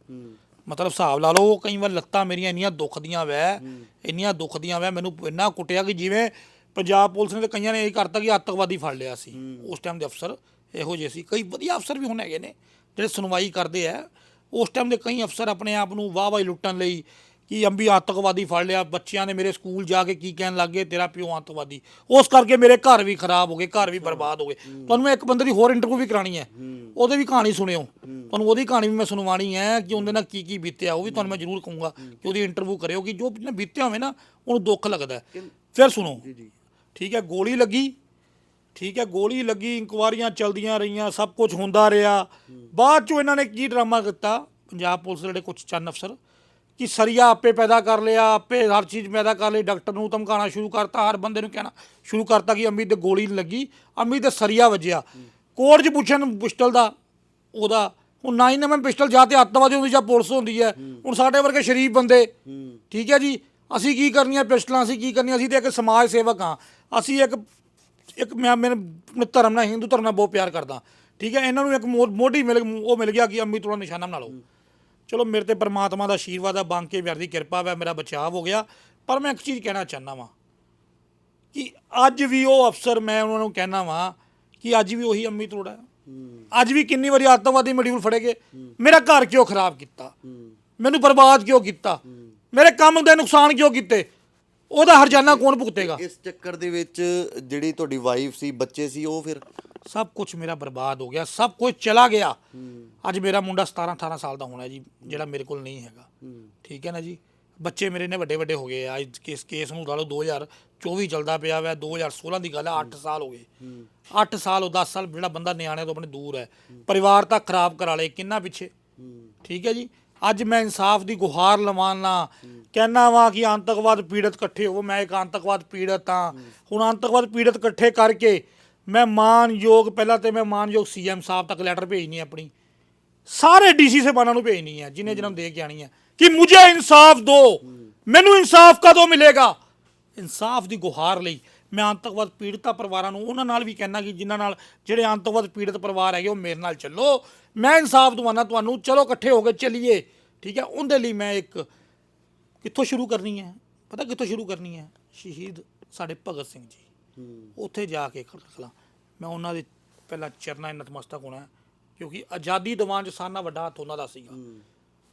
S2: ਮਤਲਬ ਹਿਸਾਬ ਲਾ ਲਓ ਕਈ ਵਾਰ ਲੱਤਾਂ ਮੇਰੀਆਂ ਇੰਨੀਆਂ ਦੁਖਦੀਆਂ ਵੈ ਇੰਨੀਆਂ ਦੁਖਦੀਆਂ ਵੈ ਮੈਨੂੰ ਇੰਨਾ ਕੁੱਟਿਆ ਕਿ ਜਿਵੇਂ ਪੰਜਾਬ ਪੁਲਿਸ ਨੇ ਤੇ ਕਈਆਂ ਨੇ ਇਹ ਕਰਤਾ ਕਿ ਅੱਤਵਾਦੀ ਫੜ ਲਿਆ ਸੀ। ਉਸ ਟਾਈਮ ਦੇ ਅਫਸਰ ਇਹੋ ਜਿਹੇ ਸੀ। ਕਈ ਵਧੀਆ ਅਫਸਰ ਵੀ ਹੁਣ ਹੈਗੇ ਨੇ। ਜਿਹੜੇ ਸੁਣਵਾਈ ਕਰਦੇ ਆ ਉਸ ਟਾਈਮ ਦੇ ਕਈ ਅਫਸਰ ਆਪਣੇ ਆਪ ਨੂੰ ਵਾਹ ਵਾਹ ਲੁੱਟਣ ਲਈ ਕਿ ਅੰਬੀ ਆਤੰਕਵਾਦੀ ਫੜ ਲਿਆ ਬੱਚਿਆਂ ਨੇ ਮੇਰੇ ਸਕੂਲ ਜਾ ਕੇ ਕੀ ਕਹਿਣ ਲੱਗੇ ਤੇਰਾ ਪਿਓ ਆਤੰਕਵਾਦੀ। ਉਸ ਕਰਕੇ ਮੇਰੇ ਘਰ ਵੀ ਖਰਾਬ ਹੋ ਗਏ ਘਰ ਵੀ ਬਰਬਾਦ ਹੋ ਗਏ। ਤੁਹਾਨੂੰ ਮੈਂ ਇੱਕ ਬੰਦੇ ਦੀ ਹੋਰ ਇੰਟਰਵਿਊ ਵੀ ਕਰਾਣੀ ਹੈ। ਉਹਦੇ ਵੀ ਕਹਾਣੀ ਸੁਣਿਓ। ਤੁਹਾਨੂੰ ਉਹਦੀ ਕਹਾਣੀ ਵੀ ਮੈਂ ਸੁਣਵਾਣੀ ਹੈ ਕਿ ਉਹਦੇ ਨਾਲ ਕੀ ਕੀ ਬੀਤਿਆ ਉਹ ਵੀ ਤੁਹਾਨੂੰ ਮੈਂ ਜ਼ਰੂਰ ਕਹੂੰਗਾ ਕਿ ਉਹਦੀ ਇੰਟਰਵਿਊ ਕਰਿਓ ਕਿ ਜੋ ਬੀਤਿਆ ਹੋਵੇ ਨਾ ਉਹਨੂੰ ਦੁੱਖ ਲੱਗਦਾ। ਫਿਰ ਸੁਣੋ। ਠੀਕ ਹੈ ਗੋਲੀ ਲੱਗੀ ਠੀਕ ਹੈ, ਗੋਲੀ ਲੱਗੀ, ਇਨਕੁਆਰੀਆਂ ਚਲਦੀਆਂ ਰਹੀਆਂ, ਸਭ ਕੁਝ ਹੁੰਦਾ ਰਿਹਾ। ਬਾਅਦ ਚੋਂ ਇਹਨਾਂ ਨੇ ਕੀ ਡਰਾਮਾ ਕੀਤਾ? ਪੰਜਾਬ ਪੁਲਿਸ ਦੇ ਜਿਹੜੇ ਕੁਝ ਚੰਨ ਅਫਸਰ, ਕਿ ਸਰੀਆ ਆਪੇ ਪੈਦਾ ਕਰ ਲਿਆ, ਆਪੇ ਹਰ ਚੀਜ਼ ਪੈਦਾ ਕਰ ਲਈ, ਡਾਕਟਰ ਨੂੰ ਧਮਕਾਉਣਾ ਸ਼ੁਰੂ ਕਰਤਾ, ਹਰ ਬੰਦੇ ਨੂੰ ਕਹਿਣਾ ਸ਼ੁਰੂ ਕਰਤਾ ਕਿ ਅੰਮੀ ਤੇ ਗੋਲੀ ਲੱਗੀ ਅੰਮੀ ਤੇ ਸਰੀਆ ਵੱਜਿਆ। ਕੋਰਟ 'ਚ ਪੁੱਛਣ ਪਿਸਟਲ ਦਾ, ਉਹਦਾ, ਹੁਣ ਨਾ ਹੀ ਨਾ ਮੈਂ ਪਿਸਟਲ ਜਾਂ ਤੇ ਅੱਤਵਾਦੀ ਹੁੰਦੀ ਜਾਂ ਪੁਲਿਸ ਹੁੰਦੀ ਹੈ, ਹੁਣ ਸਾਡੇ ਵਰਗੇ ਸ਼ਰੀਫ ਬੰਦੇ, ਠੀਕ ਹੈ ਜੀ, ਅਸੀਂ ਕੀ ਕਰਨੀਆਂ ਪਿਸਟਲਾਂ, ਅਸੀਂ ਕੀ ਕਰਨੀਆਂ, ਅਸੀਂ ਤੇ ਇੱਕ ਸਮਾਜ ਸੇਵਕ ਹਾਂ, ਅਸੀਂ ਇੱਕ ਇੱਕ ਮੈਂ ਮੇਰੇ ਆਪਣੇ ਧਰਮ ਨਾਲ ਹਿੰਦੂ ਧਰਮ ਨਾਲ ਬਹੁਤ ਪਿਆਰ ਕਰਦਾ। ਠੀਕ ਹੈ ਇਹਨਾਂ ਨੂੰ ਇੱਕ ਮੋ- ਮੋਢੀ ਮਿਲ ਉਹ ਮਿਲ ਗਿਆ ਕਿ ਅੰਮੀ ਤੋੜਾ ਨਿਸ਼ਾਨਾ ਬਣਾ ਲਓ। ਚਲੋ ਮੇਰੇ ਤੇ ਪਰਮਾਤਮਾ ਦਾ ਆਸ਼ੀਰਵਾਦ ਆ ਬਾਂਕੇ ਵਿਆਰ ਦੀ ਕਿਰਪਾ ਵਾ ਮੇਰਾ ਬਚਾਅ ਹੋ ਗਿਆ। ਪਰ ਮੈਂ ਇੱਕ ਚੀਜ਼ ਕਹਿਣਾ ਚਾਹੁੰਦਾ ਵਾਂ ਕਿ ਅੱਜ ਵੀ ਉਹ ਅਫਸਰ ਮੈਂ ਉਹਨਾਂ ਨੂੰ ਕਹਿਣਾ ਵਾਂ ਕਿ ਅੱਜ ਵੀ ਉਹੀ ਅੰਮੀ ਤੋੜਾ ਅੱਜ ਵੀ ਕਿੰਨੀ ਵਾਰੀ ਆਤੰਕਵਾਦੀ ਮੋਡਿਊਲ ਫੜੇ ਗਏ। ਮੇਰਾ ਘਰ ਕਿਉਂ ਖਰਾਬ ਕੀਤਾ? ਮੈਨੂੰ ਬਰਬਾਦ ਕਿਉਂ ਕੀਤਾ? ਮੇਰੇ ਕੰਮ ਦੇ ਨੁਕਸਾਨ ਕਿਉਂ ਕੀਤੇ? ਉਹਦਾ ਹਰਜਾਨਾ ਕੌਣ ਭੁਗਤੇਗਾ?
S1: ਇਸ ਚੱਕਰ ਦੇ ਵਿੱਚ ਜਿਹੜੀ ਤੁਹਾਡੀ ਵਾਈਫ ਸੀ ਬੱਚੇ ਸੀ ਉਹ ਫਿਰ
S2: ਸਭ ਕੁਝ ਮੇਰਾ ਬਰਬਾਦ ਹੋ ਗਿਆ ਸਭ ਕੁਝ ਚਲਾ ਗਿਆ। ਅੱਜ ਮੇਰਾ ਮੁੰਡਾ 17 18 ਸਾਲ ਦਾ ਹੋਣਾ ਜੀ ਜਿਹੜਾ ਮੇਰੇ ਕੋਲ ਨਹੀਂ ਹੈਗਾ। ਠੀਕ ਹੈ ਨਾ ਜੀ? ਬੱਚੇ ਮੇਰੇ ਨੇ ਵੱਡੇ ਵੱਡੇ ਹੋ ਗਏ ਆ ਅੱਜ ਕੇਸ ਕੇਸ ਨੂੰ ਲਾ ਲਓ 2024 ਚੱਲਦਾ ਪਿਆ ਵਾ 2016 ਦੀ ਗੱਲ ਹੈ 8 ਸਾਲ ਹੋ ਗਏ। 8 ਸਾਲ ਉਹ 10 ਸਾਲ ਜਿਹੜਾ ਬੰਦਾ ਨਿਆਣਿਆਂ ਤੋਂ ਆਪਣੇ ਦੂਰ ਹੈ। ਪਰਿਵਾਰ ਤਾਂ ਖਰਾਬ ਕਰਾ ਲਏ ਕਿੰਨਾ ਪਿੱਛੇ। ਠੀਕ ਹੈ ਜੀ? ਅੱਜ ਮੈਂ ਇਨਸਾਫ ਦੀ ਗੁਹਾਰ ਲਵਾਨਾ ਕਹਿਣਾ ਵਾਂ ਕਿ ਆਤੰਕਵਾਦ ਪੀੜਤ ਇਕੱਠੇ ਹੋਵੋ। ਮੈਂ ਇੱਕ ਆਤੰਕਵਾਦ ਪੀੜਤ ਹਾਂ। ਹੁਣ ਆਤੰਕਵਾਦ ਪੀੜਤ ਇਕੱਠੇ ਕਰਕੇ ਮੈਂ ਮਾਨਯੋਗ, ਪਹਿਲਾਂ ਤੇ ਮੈਂ ਮਾਨਯੋਗ ਸੀਐਮ ਸਾਹਿਬ ਤੱਕ ਲੈਟਰ ਭੇਜਣੀ ਆਪਣੀ। ਸਾਰੇ ਡੀਸੀ ਸਾਹਿਬਾਨਾਂ ਨੂੰ ਭੇਜਣੀ ਹੈ ਜਿਨੇ ਜਨਮ ਦੇ ਕੇ ਆਣੀ ਹੈ ਕਿ ਮੁਝੇ ਇਨਸਾਫ ਦਿਓ ਮੈਨੂੰ ਇਨਸਾਫ ਕਦੋਂ ਮਿਲੇਗਾ? ਇਨਸਾਫ ਦੀ ਗੁਹਾਰ ਲਈ ਮੈਂ ਆਤੰਕਵਾਦ ਪੀੜਤਾ ਪਰਿਵਾਰਾਂ ਨੂੰ ਉਹਨਾਂ ਨਾਲ ਵੀ ਕਹਿਣਾ ਕਿ ਜਿਨ੍ਹਾਂ ਨਾਲ ਜਿਹੜੇ ਆਤੰਕਵਾਦ ਪੀੜਤ ਪਰਿਵਾਰ ਹੈਗੇ ਉਹ ਮੇਰੇ ਨਾਲ ਚੱਲੋ। ਮੈਂ ਇਨਸਾਫ ਦਵਾਨਾ ਤੁਹਾਨੂੰ ਚਲੋ ਇਕੱਠੇ ਹੋ ਕੇ ਚੱਲੀਏ ਠੀਕ ਹੈ? ਉਹਦੇ ਲਈ ਮੈਂ ਇੱਕ ਕਿੱਥੋਂ ਸ਼ੁਰੂ ਕਰਨੀ ਹੈ? ਪਤਾ ਕਿੱਥੋਂ ਸ਼ੁਰੂ ਕਰਨੀ ਹੈ? ਸ਼ਹੀਦ ਸਾਡੇ ਭਗਤ ਸਿੰਘ ਜੀ। ਉੱਥੇ ਜਾ ਕੇ ਖੜਖਲਾ ਮੈਂ ਉਹਨਾਂ ਦੇ ਪਹਿਲਾਂ ਚਰਨਾਂ 'ਚ ਨਤਮਸਤਕ ਹੋਣਾ ਕਿਉਂਕਿ ਆਜ਼ਾਦੀ ਦਿਵਾਉਣ 'ਚ ਸਾਨਾ ਵੱਡਾ ਹੱਥ ਉਹਨਾਂ ਦਾ ਸੀਗਾ।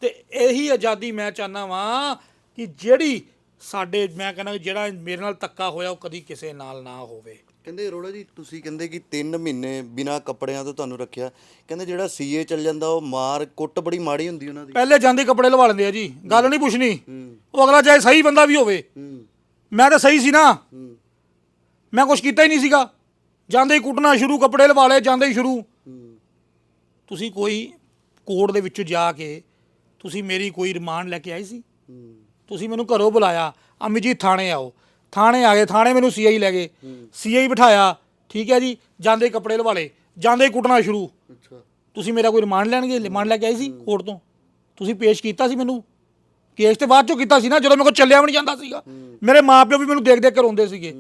S2: ਤੇ ਇਹੀ ਆਜ਼ਾਦੀ ਮੈਂ ਚਾਹਨਾ ਵਾਂ ਕਿ ਜਿਹੜੀ ਸਾਡੇ ਮੈਂ ਕਹਿੰਦਾ ਜਿਹੜਾ ਮੇਰੇ ਨਾਲ ਧੱਕਾ ਹੋਇਆ ਉਹ ਕਦੀ ਕਿਸੇ ਨਾਲ ਨਾ ਹੋਵੇ।
S1: ਕਹਿੰਦੇ ਅਰੋੜਾ ਜੀ ਤੁਸੀਂ ਕਹਿੰਦੇ ਕਿ 3 ਮਹੀਨੇ ਬਿਨਾ ਕੱਪੜਿਆਂ ਤੋਂ ਤੁਹਾਨੂੰ ਰੱਖਿਆ। ਕਹਿੰਦੇ ਜਿਹੜਾ ਸੀਏ ਚੱਲ ਜਾਂਦਾ ਉਹ ਮਾਰ ਕੁੱਟ ਬੜੀ ਮਾੜੀ ਹੁੰਦੀ ਉਹਨਾਂ ਦੀ।
S2: ਪਹਿਲੇ ਜਾਂਦੇ ਕੱਪੜੇ ਲਵਾ ਲੈਂਦੇ ਆ ਜੀ। ਗੱਲ ਨਹੀਂ ਪੁੱਛਣੀ। ਉਹ ਅਗਲਾ ਚਾਹੇ ਸਹੀ ਬੰਦਾ ਵੀ ਹੋਵੇ। ਮੈਂ ਤਾਂ ਸਹੀ ਸੀ ਨਾ। ਮੈਂ ਕੁਝ ਕੀਤਾ ਹੀ ਨਹੀਂ ਸੀਗਾ। ਜਾਂਦੇ ਹੀ ਕੁੱਟਣਾ ਸ਼ੁਰੂ ਕੱਪੜੇ ਲਵਾ ਲਏ ਜਾਂਦੇ ਹੀ ਸ਼ੁਰੂ। ਤੁਸੀਂ ਕੋਈ ਕੋਰਟ ਦੇ ਵਿੱਚ ਜਾ ਕੇ ਤੁਸੀਂ ਮੇਰੀ ਕੋਈ ਰਿਮਾਂਡ ਲੈ ਕੇ ਆਏ ਸੀ? ਤੁਸੀਂ ਮੈਨੂੰ ਘਰੋਂ ਬੁਲਾਇਆ ਅਮੀ ਜੀ ਥਾਣੇ ਆਓ। ਥਾਣੇ ਆ ਗਏ ਥਾਣੇ ਮੈਨੂੰ ਸੀਆਈ ਲੈ ਗਏ। ਸੀਆਈ ਬਿਠਾਇਆ ਠੀਕ ਹੈ ਜੀ ਜਾਂਦੇ ਕੱਪੜੇ ਲਵਾ ਲਏ ਜਾਂਦੇ ਕੁੱਟਣਾ ਸ਼ੁਰੂ।
S1: ਅੱਛਾ।
S2: ਤੁਸੀਂ ਮੇਰਾ ਕੋਈ ਰਿਮਾਂਡ ਲੈਣਗੇ? ਰਿਮਾਂਡ ਲੈ ਕੇ ਆਏ ਸੀ ਕੋਰਟ ਤੋਂ? ਤੁਸੀਂ ਪੇਸ਼ ਕੀਤਾ ਸੀ ਮੈਨੂੰ? ਕੇਸ ਤੇ ਬਾਅਦ ਚੋਂ ਕੀਤਾ ਸੀ ਨਾ ਜਦੋਂ ਮੇਰੇ ਕੋਲ ਚੱਲਿਆ ਵੀ ਨਹੀਂ ਜਾਂਦਾ ਸੀਗਾ। ਮੇਰੇ ਮਾਪਿਓ ਵੀ ਮੈਨੂੰ ਦੇਖ ਦੇਖ ਕੇ ਰੋਂਦੇ ਸੀਗੇ।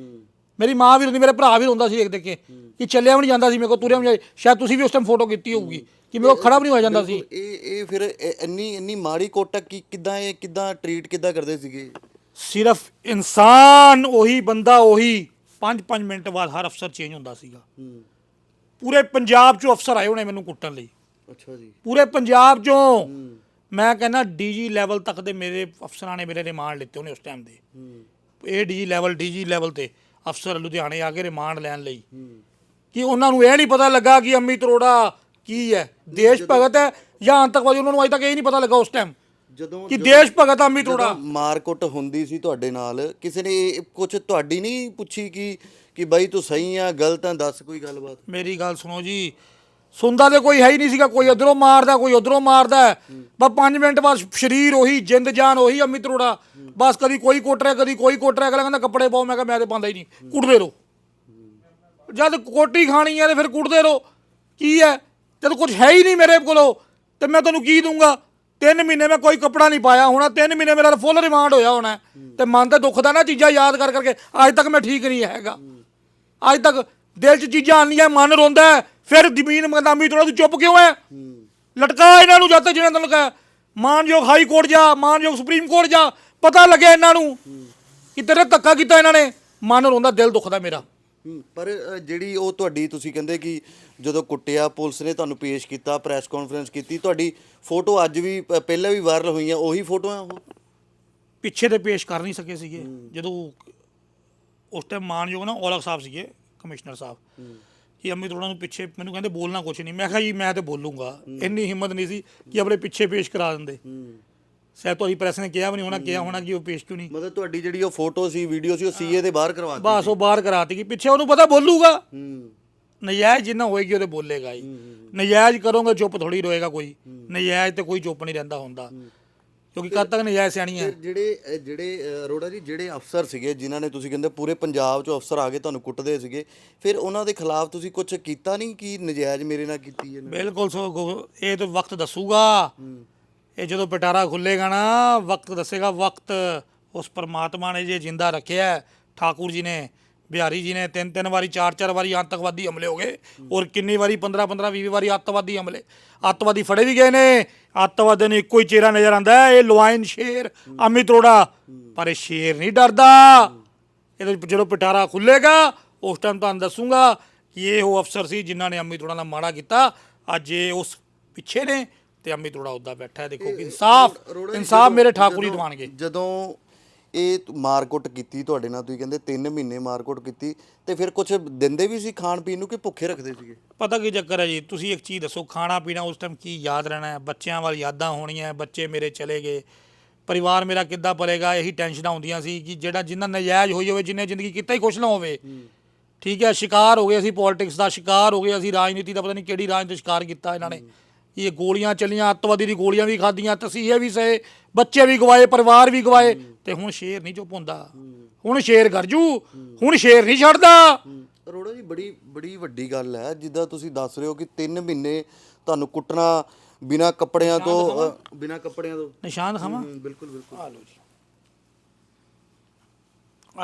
S2: ਮੇਰੀ ਮਾਂ ਵੀ ਰੋਂਦੀ ਮੇਰੇ ਭਰਾ ਵੀ ਰੋਂਦਾ ਸੀ ਦੇਖ ਦੇਖ ਕੇ ਕਿ ਚੱਲਿਆ ਵੀ ਨਹੀਂ ਜਾਂਦਾ ਸੀ ਮੇਰੇ ਕੋਲ ਤੁਰਿਆ ਵੀ ਨਹੀਂ ਜਾਂਦਾ। ਸ਼ਾਇਦ ਤੁਸੀਂ ਵੀ ਉਸ ਟਾਈਮ ਫੋਟੋ ਕੀਤੀ ਹੋਊਗੀ ਕਿ ਮੇਰੇ ਕੋਲ ਖੜਾ ਵੀ ਨਹੀਂ ਹੋਇਆ ਜਾਂਦਾ ਸੀ।
S1: ਇਹ ਇਹ ਫਿਰ ਇਹ ਇੰਨੀ ਇੰਨੀ ਮਾੜੀ ਕੁੱਟ ਕੀ ਕਿਦਾਂ ਇਹ ਕਿਦਾਂ ਟਰੀਟ ਕਿਦਾਂ ਕਰਦੇ ਸੀਗੇ?
S2: ਸਿਰਫ ਇਨਸਾਨ ਉਹੀ ਬੰਦਾ ਉਹੀ 5-5 ਮਿੰਟ ਬਾਅਦ ਹਰ ਅਫਸਰ ਚੇਂਜ ਹੁੰਦਾ ਸੀਗਾ।
S1: ਹੂੰ।
S2: ਪੂਰੇ ਪੰਜਾਬ 'ਚੋਂ ਅਫਸਰ ਆਏ ਹੋਣੇ ਮੈਨੂੰ ਕੁੱਟਣ ਲਈ।
S1: ਅੱਛਾ ਜੀ।
S2: ਪੂਰੇ ਪੰਜਾਬ 'ਚੋਂ। ਮੈਂ ਕਹਿੰਦਾ ਡੀਜੀ ਲੈਵਲ ਤੱਕ ਦੇ ਮੇਰੇ ਅਫਸਰਾਂ ਨੇ ਮੇਰੇ ਰਿਮਾਂਡ ਲਿੱਤੇ ਉਹਨੇ ਉਸ ਟਾਈਮ ਦੇ।
S1: ਹੂੰ।
S2: ਇਹ ਡੀਜੀ ਲੈਵਲ ਡੀਜੀ ਲੈਵਲ ਤੇ। ਅਫਸਰ ਲੁਧਿਆਣੇ ਆ ਕੇ ਰਿਮਾਂਡ ਲੈਣ ਲਈ। ਕਿ ਉਹਨਾਂ ਨੂੰ ਇਹ ਨਹੀਂ ਪਤਾ ਲੱਗਾ ਕਿ ਅੰਮੀ ਤਰੋੜਾ ਕੀ ਹੈ। ਦੇਸ਼ ਭਗਤ ਹੈ ਜਾਂ ਆਤੰਕਵਾਦੀ ਉਹਨਾਂ ਨੂੰ ਅਜੇ ਤੱਕ ਇਹ ਨਹੀਂ ਪਤਾ ਲੱਗਾ ਉਸ ਟਾਈਮ
S1: ਜਦੋਂ
S2: ਕਿ ਦੇਸ਼ ਭਗਤ ਅੰਮੀ ਤਰੋੜਾ
S1: ਮਾਰਕੁੱਟ ਹੁੰਦੀ ਸੀ ਤੁਹਾਡੇ ਨਾਲ ਕਿਸੇ ਨੇ ਕੁਝ ਤੁਹਾਡੀ ਨਹੀਂ ਪੁੱਛੀ ਕਿ ਕਿ ਬਾਈ ਤੂੰ ਸਹੀ ਆ ਗਲਤ ਆ ਦੱਸ ਕੋਈ ਗੱਲਬਾਤ?
S2: ਮੇਰੀ ਗੱਲ ਸੁਣੋ ਜੀ ਸੁਣਦਾ ਤੇ ਕੋਈ ਹੈ ਹੀ ਨਹੀਂ ਸੀਗਾ, ਕੋਈ ਇਧਰੋਂ ਮਾਰਦਾ, ਕੋਈ ਉਧਰੋਂ ਮਾਰਦਾ। ਬਸ 5 ਮਿੰਟ ਬਾਅਦ ਸਰੀਰ ਉਹੀ, ਜਿੰਦ ਜਾਨ ਉਹੀ ਅੰਮੀ ਰੋੜਾ ਬਸ ਕਦੀ ਕੋਈ ਕੁੱਟ ਰਿਹਾ, ਕਦੀ ਕੋਈ ਕੁੱਟ ਰਿਹਾ, ਅਗਲਾ ਕਹਿੰਦਾ ਕੱਪੜੇ ਪਾਓ, ਮੈਂ ਕਿਹਾ ਮੈਂ ਤੇ ਪਾਉਂਦਾ ਹੀ ਨਹੀਂ, ਕੁੱਟਦੇ ਰਹੋ। ਜਦ ਕੋਟੀ ਖਾਣੀ ਹੈ ਤੇ ਫਿਰ ਕੁੱਟਦੇ ਰਹੋ। ਕੀ ਹੈ? ਜਦ ਕੁਝ ਹੈ ਹੀ ਨਹੀਂ ਮੇਰੇ ਕੋਲੋਂ, ਤੇ ਮੈਂ ਤੁਹਾਨੂੰ ਕੀ ਦੂੰਗਾ ਤਿੰਨ ਮਹੀਨੇ ਮੈਂ ਕੋਈ ਕੱਪੜਾ ਨਹੀਂ ਪਾਇਆ ਹੋਣਾ, ਤਿੰਨ ਮਹੀਨੇ ਮੇਰਾ ਫੁੱਲ ਰਿਮਾਂਡ ਹੋਇਆ ਹੋਣਾ। ਤੇ ਮਨ ਤਾਂ ਦੁਖਦਾ ਨਾ ਚੀਜ਼ਾਂ ਯਾਦ ਕਰ ਕਰਕੇ, ਅੱਜ ਤੱਕ ਮੈਂ ਠੀਕ ਨਹੀਂ ਹੈਗਾ। ਅੱਜ ਤੱਕ ਦਿਲ 'ਚ ਚੀਜ਼ਾਂ ਆਉਂਦੀਆਂ, ਮਨ ਰੋਂਦਾ ਫਿਰ ਜ਼ਮੀਨ ਥੋੜਾ ਤੂੰ ਚੁੱਪ ਕਿਉਂ ਹੈ ਲਟਕਾ ਇਹਨਾਂ ਨੂੰ ਜਦ ਤੱਕ ਜਿਹਨਾਂ ਤੈਨੂੰ ਕਹੇ ਮਾਨਯੋਗ ਹਾਈ ਕੋਰਟ ਜਾ ਮਾਨਯੋਗ ਸੁਪਰੀਮ ਕੋਰਟ ਜਾ ਪਤਾ ਲੱਗਿਆ ਇਹਨਾਂ ਨੂੰ ਕਿ ਤੇਰੇ ਧੱਕਾ ਕੀਤਾ ਇਹਨਾਂ ਨੇ। ਮਨ ਰੋਂਦਾ ਦਿਲ ਦੁਖਦਾ ਮੇਰਾ।
S1: ਹੂੰ, ਪਰ ਅ, ਜਿਹੜੀ ਉਹ ਤੁਹਾਡੀ ਤੁਸੀਂ ਕਹਿੰਦੇ ਕਿ ਜਦੋਂ ਕੁੱਟਿਆ ਪੁਲਿਸ ਨੇ ਤੁਹਾਨੂੰ ਪੇਸ਼ ਕੀਤਾ ਪ੍ਰੈਸ ਕਾਨਫਰੰਸ ਕੀਤੀ ਤੁਹਾਡੀ ਫੋਟੋ ਅੱਜ ਵੀ ਪ- ਪਹਿਲਾਂ ਵੀ ਵਾਇਰਲ ਹੋਈਆਂ ਉਹੀ ਫੋਟੋਆਂ ਉਹ?
S2: ਪਿੱਛੇ ਤੇ ਪੇਸ਼ ਕਰ ਨਹੀਂ ਸਕੇ ਸੀਗੇ। ਜਦੋਂ ਉਸ ਟਾਈਮ ਮਾਨਯੋਗ ਨਾ ਔਲਖ ਸਾਹਿਬ ਸੀਗੇ ਕਮਿਸ਼ਨਰ ਸਾਹਿਬ। ਕਿ ਅਮਿਤ ਅਰੋੜਾ ਨੂੰ ਪਿੱਛੇ ਮੈਨੂੰ ਕਹਿੰਦੇ ਬੋਲਣਾ ਕੁਛ ਨਹੀਂ। ਮੈਂ ਕਿਹਾ ਜੀ ਮੈਂ ਤੇ ਬੋਲੂੰਗਾ। ਇੰਨੀ ਹਿੰਮਤ ਨਹੀਂ ਸੀ ਕਿ ਆਪਣੇ ਪਿੱਛੇ ਪੇਸ਼ ਕਰਾ ਦਿੰਦੇ। ਸ਼ਾਇਦ ਤੁਹਾਡੀ ਪ੍ਰੈਸ ਨੇ ਕਿਹਾ ਵੀ ਨਹੀਂ ਹੋਣਾ ਕਿਹਾ ਹੋਣਾ ਕਿ ਉਹ ਪੇਸ਼ ਕਿਉਂ ਨਹੀਂ।
S1: ਮਤਲਬ ਤੁਹਾਡੀ ਜਿਹੜੀ ਉਹ ਫੋਟੋ ਸੀ ਵੀਡੀਓ ਸੀ ਉਹ ਸੀਏ ਦੇ ਬਾਹਰ ਕਰਵਾਤੀ
S2: ਬਸ ਉਹ ਬਾਹਰ ਕਰਾਤੀ ਕਿ ਪਿੱਛੇ ਉਹਨੂੰ ਪਤਾ ਬੋਲੂਗਾ। ਨਜਾਇਜ਼ ਜਿੰਨਾ ਹੋਏਗੀ ਉਹਦੇ ਬੋਲੇਗਾ ਹੀ। ਨਜਾਇਜ਼ ਕਰੋਗੇ ਚੁੱਪ ਥੋੜੀ ਰਹੇਗਾ ਕੋਈ। ਨਜਾਇਜ਼ ਤੇ ਕੋਈ ਚੁੱਪ ਨਹੀਂ ਰਹਿੰਦਾ ਹੁੰਦਾ। ਕਿਉਂਕਿ ਕਦ ਤੱਕ ਨਜਾਇਜ਼ ਸਿਆਣੀ ਹੈ
S1: ਜਿਹੜੇ ਜਿਹੜੇ ਅਰੋੜਾ ਜੀ ਜਿਹੜੇ ਅਫਸਰ ਸੀਗੇ ਜਿਨ੍ਹਾਂ ਨੇ ਤੁਸੀਂ ਕਹਿੰਦੇ ਪੂਰੇ ਪੰਜਾਬ 'ਚੋਂ ਅਫਸਰ ਆ ਕੇ ਤੁਹਾਨੂੰ ਕੁੱਟਦੇ ਸੀਗੇ ਫਿਰ ਉਹਨਾਂ ਦੇ ਖਿਲਾਫ ਤੁਸੀਂ ਕੁਝ ਕੀਤਾ ਨਹੀਂ ਕਿ ਨਜਾਇਜ਼ ਮੇਰੇ ਨਾਲ ਕੀਤੀ ਇਹਨੇ
S2: ਬਿਲਕੁਲ ਸੋ ਗੋ- ਇਹ ਤਾਂ ਵਕਤ ਦੱਸੂਗਾ। ਇਹ ਜਦੋਂ ਪਟਾਰਾ ਖੁੱਲੇਗਾ ਨਾ ਵਕਤ ਦੱਸੇਗਾ ਵਕਤ ਉਸ ਪਰਮਾਤਮਾ ਨੇ ਜੇ ਜਿੰਦਾ ਰੱਖਿਆ ਹੈ, ਠਾਕੁਰ ਜੀ ਨੇ। ਬਿਹਾਰੀ ਜੀ ਨੇ ਤਿੰਨ ਤਿੰਨ ਵਾਰੀ ਚਾਰ ਚਾਰ ਵਾਰੀ ਆਤੰਕਵਾਦੀ ਹਮਲੇ ਹੋ ਗਏ ਔਰ ਕਿੰਨੀ ਵਾਰੀ? 15 15 20 ਵਾਰੀ ਅੱਤਵਾਦੀ ਹਮਲੇ। ਅੱਤਵਾਦੀ ਫੜੇ ਵੀ ਗਏ ਨੇ। ਅੱਤਵਾਦੀਆਂ ਨੂੰ ਇੱਕੋ ਹੀ ਚਿਹਰਾ ਨਜ਼ਰ ਆਉਂਦਾ ਹੈ, ਇਹ ਲੁਆਇਨ ਸ਼ੇਰ ਅਮਿਤ ਅਰੋੜਾ। ਪਰ ਇਹ ਸ਼ੇਰ ਨਹੀਂ ਡਰਦਾ। ਇਹਦੇ ਜਦੋਂ ਪਟਾਰਾ ਖੁੱਲੇਗਾ ਉਸ ਟਾਈਮ ਤੁਹਾਨੂੰ ਦੱਸੂਗਾ ਕਿ ਇਹ ਉਹ ਅਫਸਰ ਸੀ ਜਿਨ੍ਹਾਂ ਨੇ ਅਮਿਤ ਅਰੋੜਾ ਨਾਲ ਮਾੜਾ ਕੀਤਾ। ਅੱਜ ਇਹ ਉਸ ਪਿੱਛੇ ਨੇ ਤੇ ਅਮਿਤ ਅਰੋੜਾ ਉੱਦਾਂ ਬੈਠਾ ਹੈ। ਦੇਖੋ ਕਿ ਇਨਸਾਫ ਇਨਸਾਫ ਮੇਰੇ ਠਾਕੁਰ ਹੀ ਦਿਵਾਣਗੇ
S1: ਜਦੋਂ ਇਹ ਮਾਰਕੁੱਟ ਕੀਤੀ ਤੁਹਾਡੇ ਨਾਲ ਤੁਸੀਂ ਕਹਿੰਦੇ 3 ਮਹੀਨੇ ਮਾਰਕੁੱਟ ਕੀਤੀ ਤੇ ਫਿਰ ਕੁਝ ਦਿੰਦੇ ਵੀ ਸੀ ਖਾਣ ਪੀਣ ਨੂੰ ਕਿ ਭੁੱਖੇ ਰੱਖਦੇ ਸੀਗੇ?
S2: ਪਤਾ ਕੀ ਚੱਕਰ ਹੈ ਜੀ ਤੁਸੀਂ ਇੱਕ ਚੀਜ਼ ਦੱਸੋ ਖਾਣਾ ਪੀਣਾ ਉਸ ਟਾਈਮ ਕੀ ਯਾਦ ਰਹਿਣਾ ਹੈ? ਬੱਚਿਆਂ ਵਾਲ ਯਾਦਾਂ ਹੋਣੀਆਂ ਬੱਚੇ ਮੇਰੇ ਚਲੇ ਗਏ ਪਰਿਵਾਰ ਮੇਰਾ ਕਿੱਦਾਂ ਪਲੇਗਾ? ਇਹੀ ਟੈਨਸ਼ਨਾਂ ਹੁੰਦੀਆਂ ਸੀ ਕਿ ਜਿਹੜਾ ਜਿੰਨਾ ਨਜਾਇਜ਼ ਹੋਈ ਹੋਵੇ ਜਿੰਨੇ ਜ਼ਿੰਦਗੀ ਕੀਤਾ ਹੀ ਕੁਛ ਨਾ ਹੋਵੇ। ਠੀਕ ਹੈ ਸ਼ਿਕਾਰ ਹੋ ਗਏ ਅਸੀਂ ਪੋਲਿਟਿਕਸ ਦਾ ਸ਼ਿਕਾਰ ਹੋ ਗਏ ਅਸੀਂ ਰਾਜਨੀਤੀ ਦਾ ਪਤਾ ਨਹੀਂ ਕਿਹੜੀ ਰਾਜ ਦਾ ਸ਼ਿਕਾਰ ਕੀਤਾ ਇਹਨਾਂ ਨੇ। ਇਹ ਗੋਲੀਆਂ ਚੱਲੀਆਂ ਅੱਤਵਾਦੀ ਦੀ ਗੋਲੀਆਂ ਵੀ ਖਾਧੀਆਂ ਤਸੀਹੇ ਵੀ ਸਹੇ ਬੱਚੇ ਵੀ ਗਵਾਏ ਪਰਿਵਾਰ ਵੀ ਗਵਾਏ। ਤੇ ਹੁਣ ਸ਼ੇਰ ਨਹੀਂ ਚੁੱਪ ਹੁੰਦਾ। ਹੁਣ ਸ਼ੇਰ ਗਰਜੂ ਹੁਣ ਸ਼ੇਰ ਨਹੀਂ ਛੱਡਦਾ।
S1: ਅਰੋੜਾ ਜੀ ਬੜੀ ਬੜੀ ਵੱਡੀ ਗੱਲ ਹੈ। ਜਿੱਦਾਂ ਤੁਸੀਂ ਦੱਸ ਰਹੇ ਹੋ ਕਿ 3 ਮਹੀਨੇ ਤੁਹਾਨੂੰ ਕੁੱਟਣਾ ਬਿਨਾ ਕੱਪੜਿਆਂ ਤੋਂ ਬਿਨਾ ਕੱਪੜਿਆਂ ਤੋਂ।
S2: ਨਿਸ਼ਾਨ ਦਿਖਾਵਾਂ?
S1: ਬਿਲਕੁਲ ਬਿਲਕੁਲ।
S2: ਆ ਲਓ ਜੀ।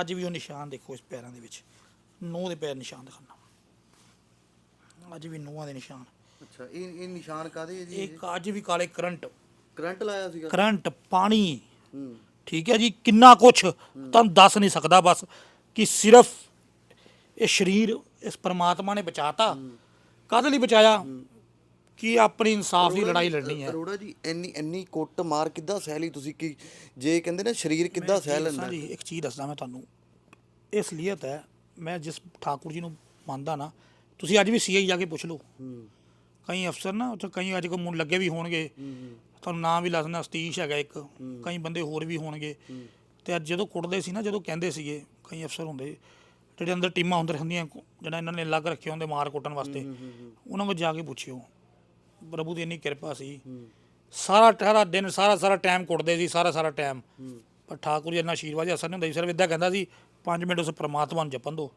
S2: ਅੱਜ ਵੀ ਉਹ ਨਿਸ਼ਾਨ ਦੇਖੋ ਇਸ ਪੈਰਾਂ ਦੇ ਵਿੱਚ। ਨੂੰਹ ਦੇ ਪੈਰ ਨਿਸ਼ਾਨ ਦਿਖਾਣਾ ਅੱਜ ਵੀ ਨੂੰਹਾਂ ਦੇ ਨਿਸ਼ਾਨ।
S1: ਅੱਛਾ ਇਹ ਇਹ ਨਿਸ਼ਾਨ ਕਾਦੇ ਜੀ
S2: ਇੱਕ ਅੱਜ ਵੀ ਕਾਲੇ ਕਰੰਟ।
S1: ਕਰੰਟ ਲਾਇਆ ਸੀਗਾ?
S2: ਕਰੰਟ ਪਾਣੀ।
S1: ਹੂੰ।
S2: ਠੀਕ ਹੈ ਜੀ ਕਿੰਨਾ ਕੁਛ। ਤੁਹਾਨੂੰ ਦੱਸ ਨਹੀਂ ਸਕਦਾ ਬਸ ਕਿ ਸਿਰਫ ਇਹ ਸਰੀਰ ਇਸ ਪਰਮਾਤਮਾ ਨੇ ਬਚਾਤਾ। ਕਾਹਦੇ ਲਈ ਬਚਾਇਆ? ਕਿ ਆਪਣੀ ਇਨਸਾਫ ਦੀ ਲੜਾਈ ਲੜਨੀ ਹੈ।
S1: ਅਰੋੜਾ ਜੀ ਇੰਨੀ ਇੰਨੀ ਕੁੱਟ ਮਾਰ ਕਿੱਦਾਂ ਸਹਿ ਲਈ ਤੁਸੀਂ ਕਿ ਜੇ ਕਹਿੰਦੇ ਨਾ ਸਰੀਰ ਕਿੱਦਾਂ ਸਹਿ ਲੈਂਦਾ?
S2: ਜੀ ਇੱਕ ਚੀਜ਼ ਦੱਸਦਾ ਮੈਂ ਤੁਹਾਨੂੰ। ਇਸ ਲੀਅਤ ਹੈ ਮੈਂ ਜਿਸ ਠਾਕੁਰ ਜੀ ਨੂੰ ਮੰਨਦਾ ਨਾ ਤੁਸੀਂ ਅੱਜ ਵੀ ਸੀਆਈ ਜਾ ਕੇ ਪੁੱਛ ਲਓ।
S1: ਹੂੰ।
S2: ਕਈ ਅਫਸਰ ਨਾ ਉੱਥੇ ਕਈ ਅੱਜ ਕੋ ਮੁੰਡ ਲੱਗੇ ਵੀ ਹੋਣਗੇ। ਤੁਹਾਨੂੰ ਨਾਮ ਵੀ ਦੱਸਣਾ ਸਤੀਸ਼ ਹੈਗਾ ਇੱਕ। ਕਈ ਬੰਦੇ ਹੋਰ ਵੀ ਹੋਣਗੇ। ਤੇ ਅੱਜ ਜਦੋਂ ਕੁੱਟਦੇ ਸੀ ਨਾ, ਜਦੋਂ ਕਹਿੰਦੇ ਸੀਗੇ, ਕਈ ਅਫਸਰ ਹੁੰਦੇ, ਜਿਹੜੇ ਅੰਦਰ ਟੀਮਾਂ ਹੁੰਦੇ ਹੁੰਦੀਆਂ ਜਿਹੜਾ ਇਹਨਾਂ ਨੇ ਅਲੱਗ ਰੱਖੇ ਹੁੰਦੇ ਮਾਰ ਕੁੱਟਣ ਵਾਸਤੇ, ਉਹਨਾਂ ਕੋਲ ਜਾ ਕੇ ਪੁੱਛਿਓ। ਪ੍ਰਭੂ ਦੀ ਇੰਨੀ ਕਿਰਪਾ ਸੀ। ਸਾਰਾ ਸਾਰਾ ਦਿਨ, ਸਾਰਾ ਸਾਰਾ ਟਾਈਮ ਕੁੱਟਦੇ ਸੀ, ਸਾਰਾ ਸਾਰਾ ਟਾਈਮ ਪਰ ਠਾਕੁਰ ਜੀ ਇੰਨਾ ਆਸ਼ੀਰਵਾਦ ਜੀ ਅਸਰ ਨਹੀਂ ਹੁੰਦਾ ਸੀ। ਸਿਰਫ ਇਦਾਂ ਕਹਿੰਦਾ ਸੀ 5 ਮਿੰਟ ਉਸ ਪਰਮਾਤਮਾ ਨੂੰ ਜਪਣ ਦਿਓ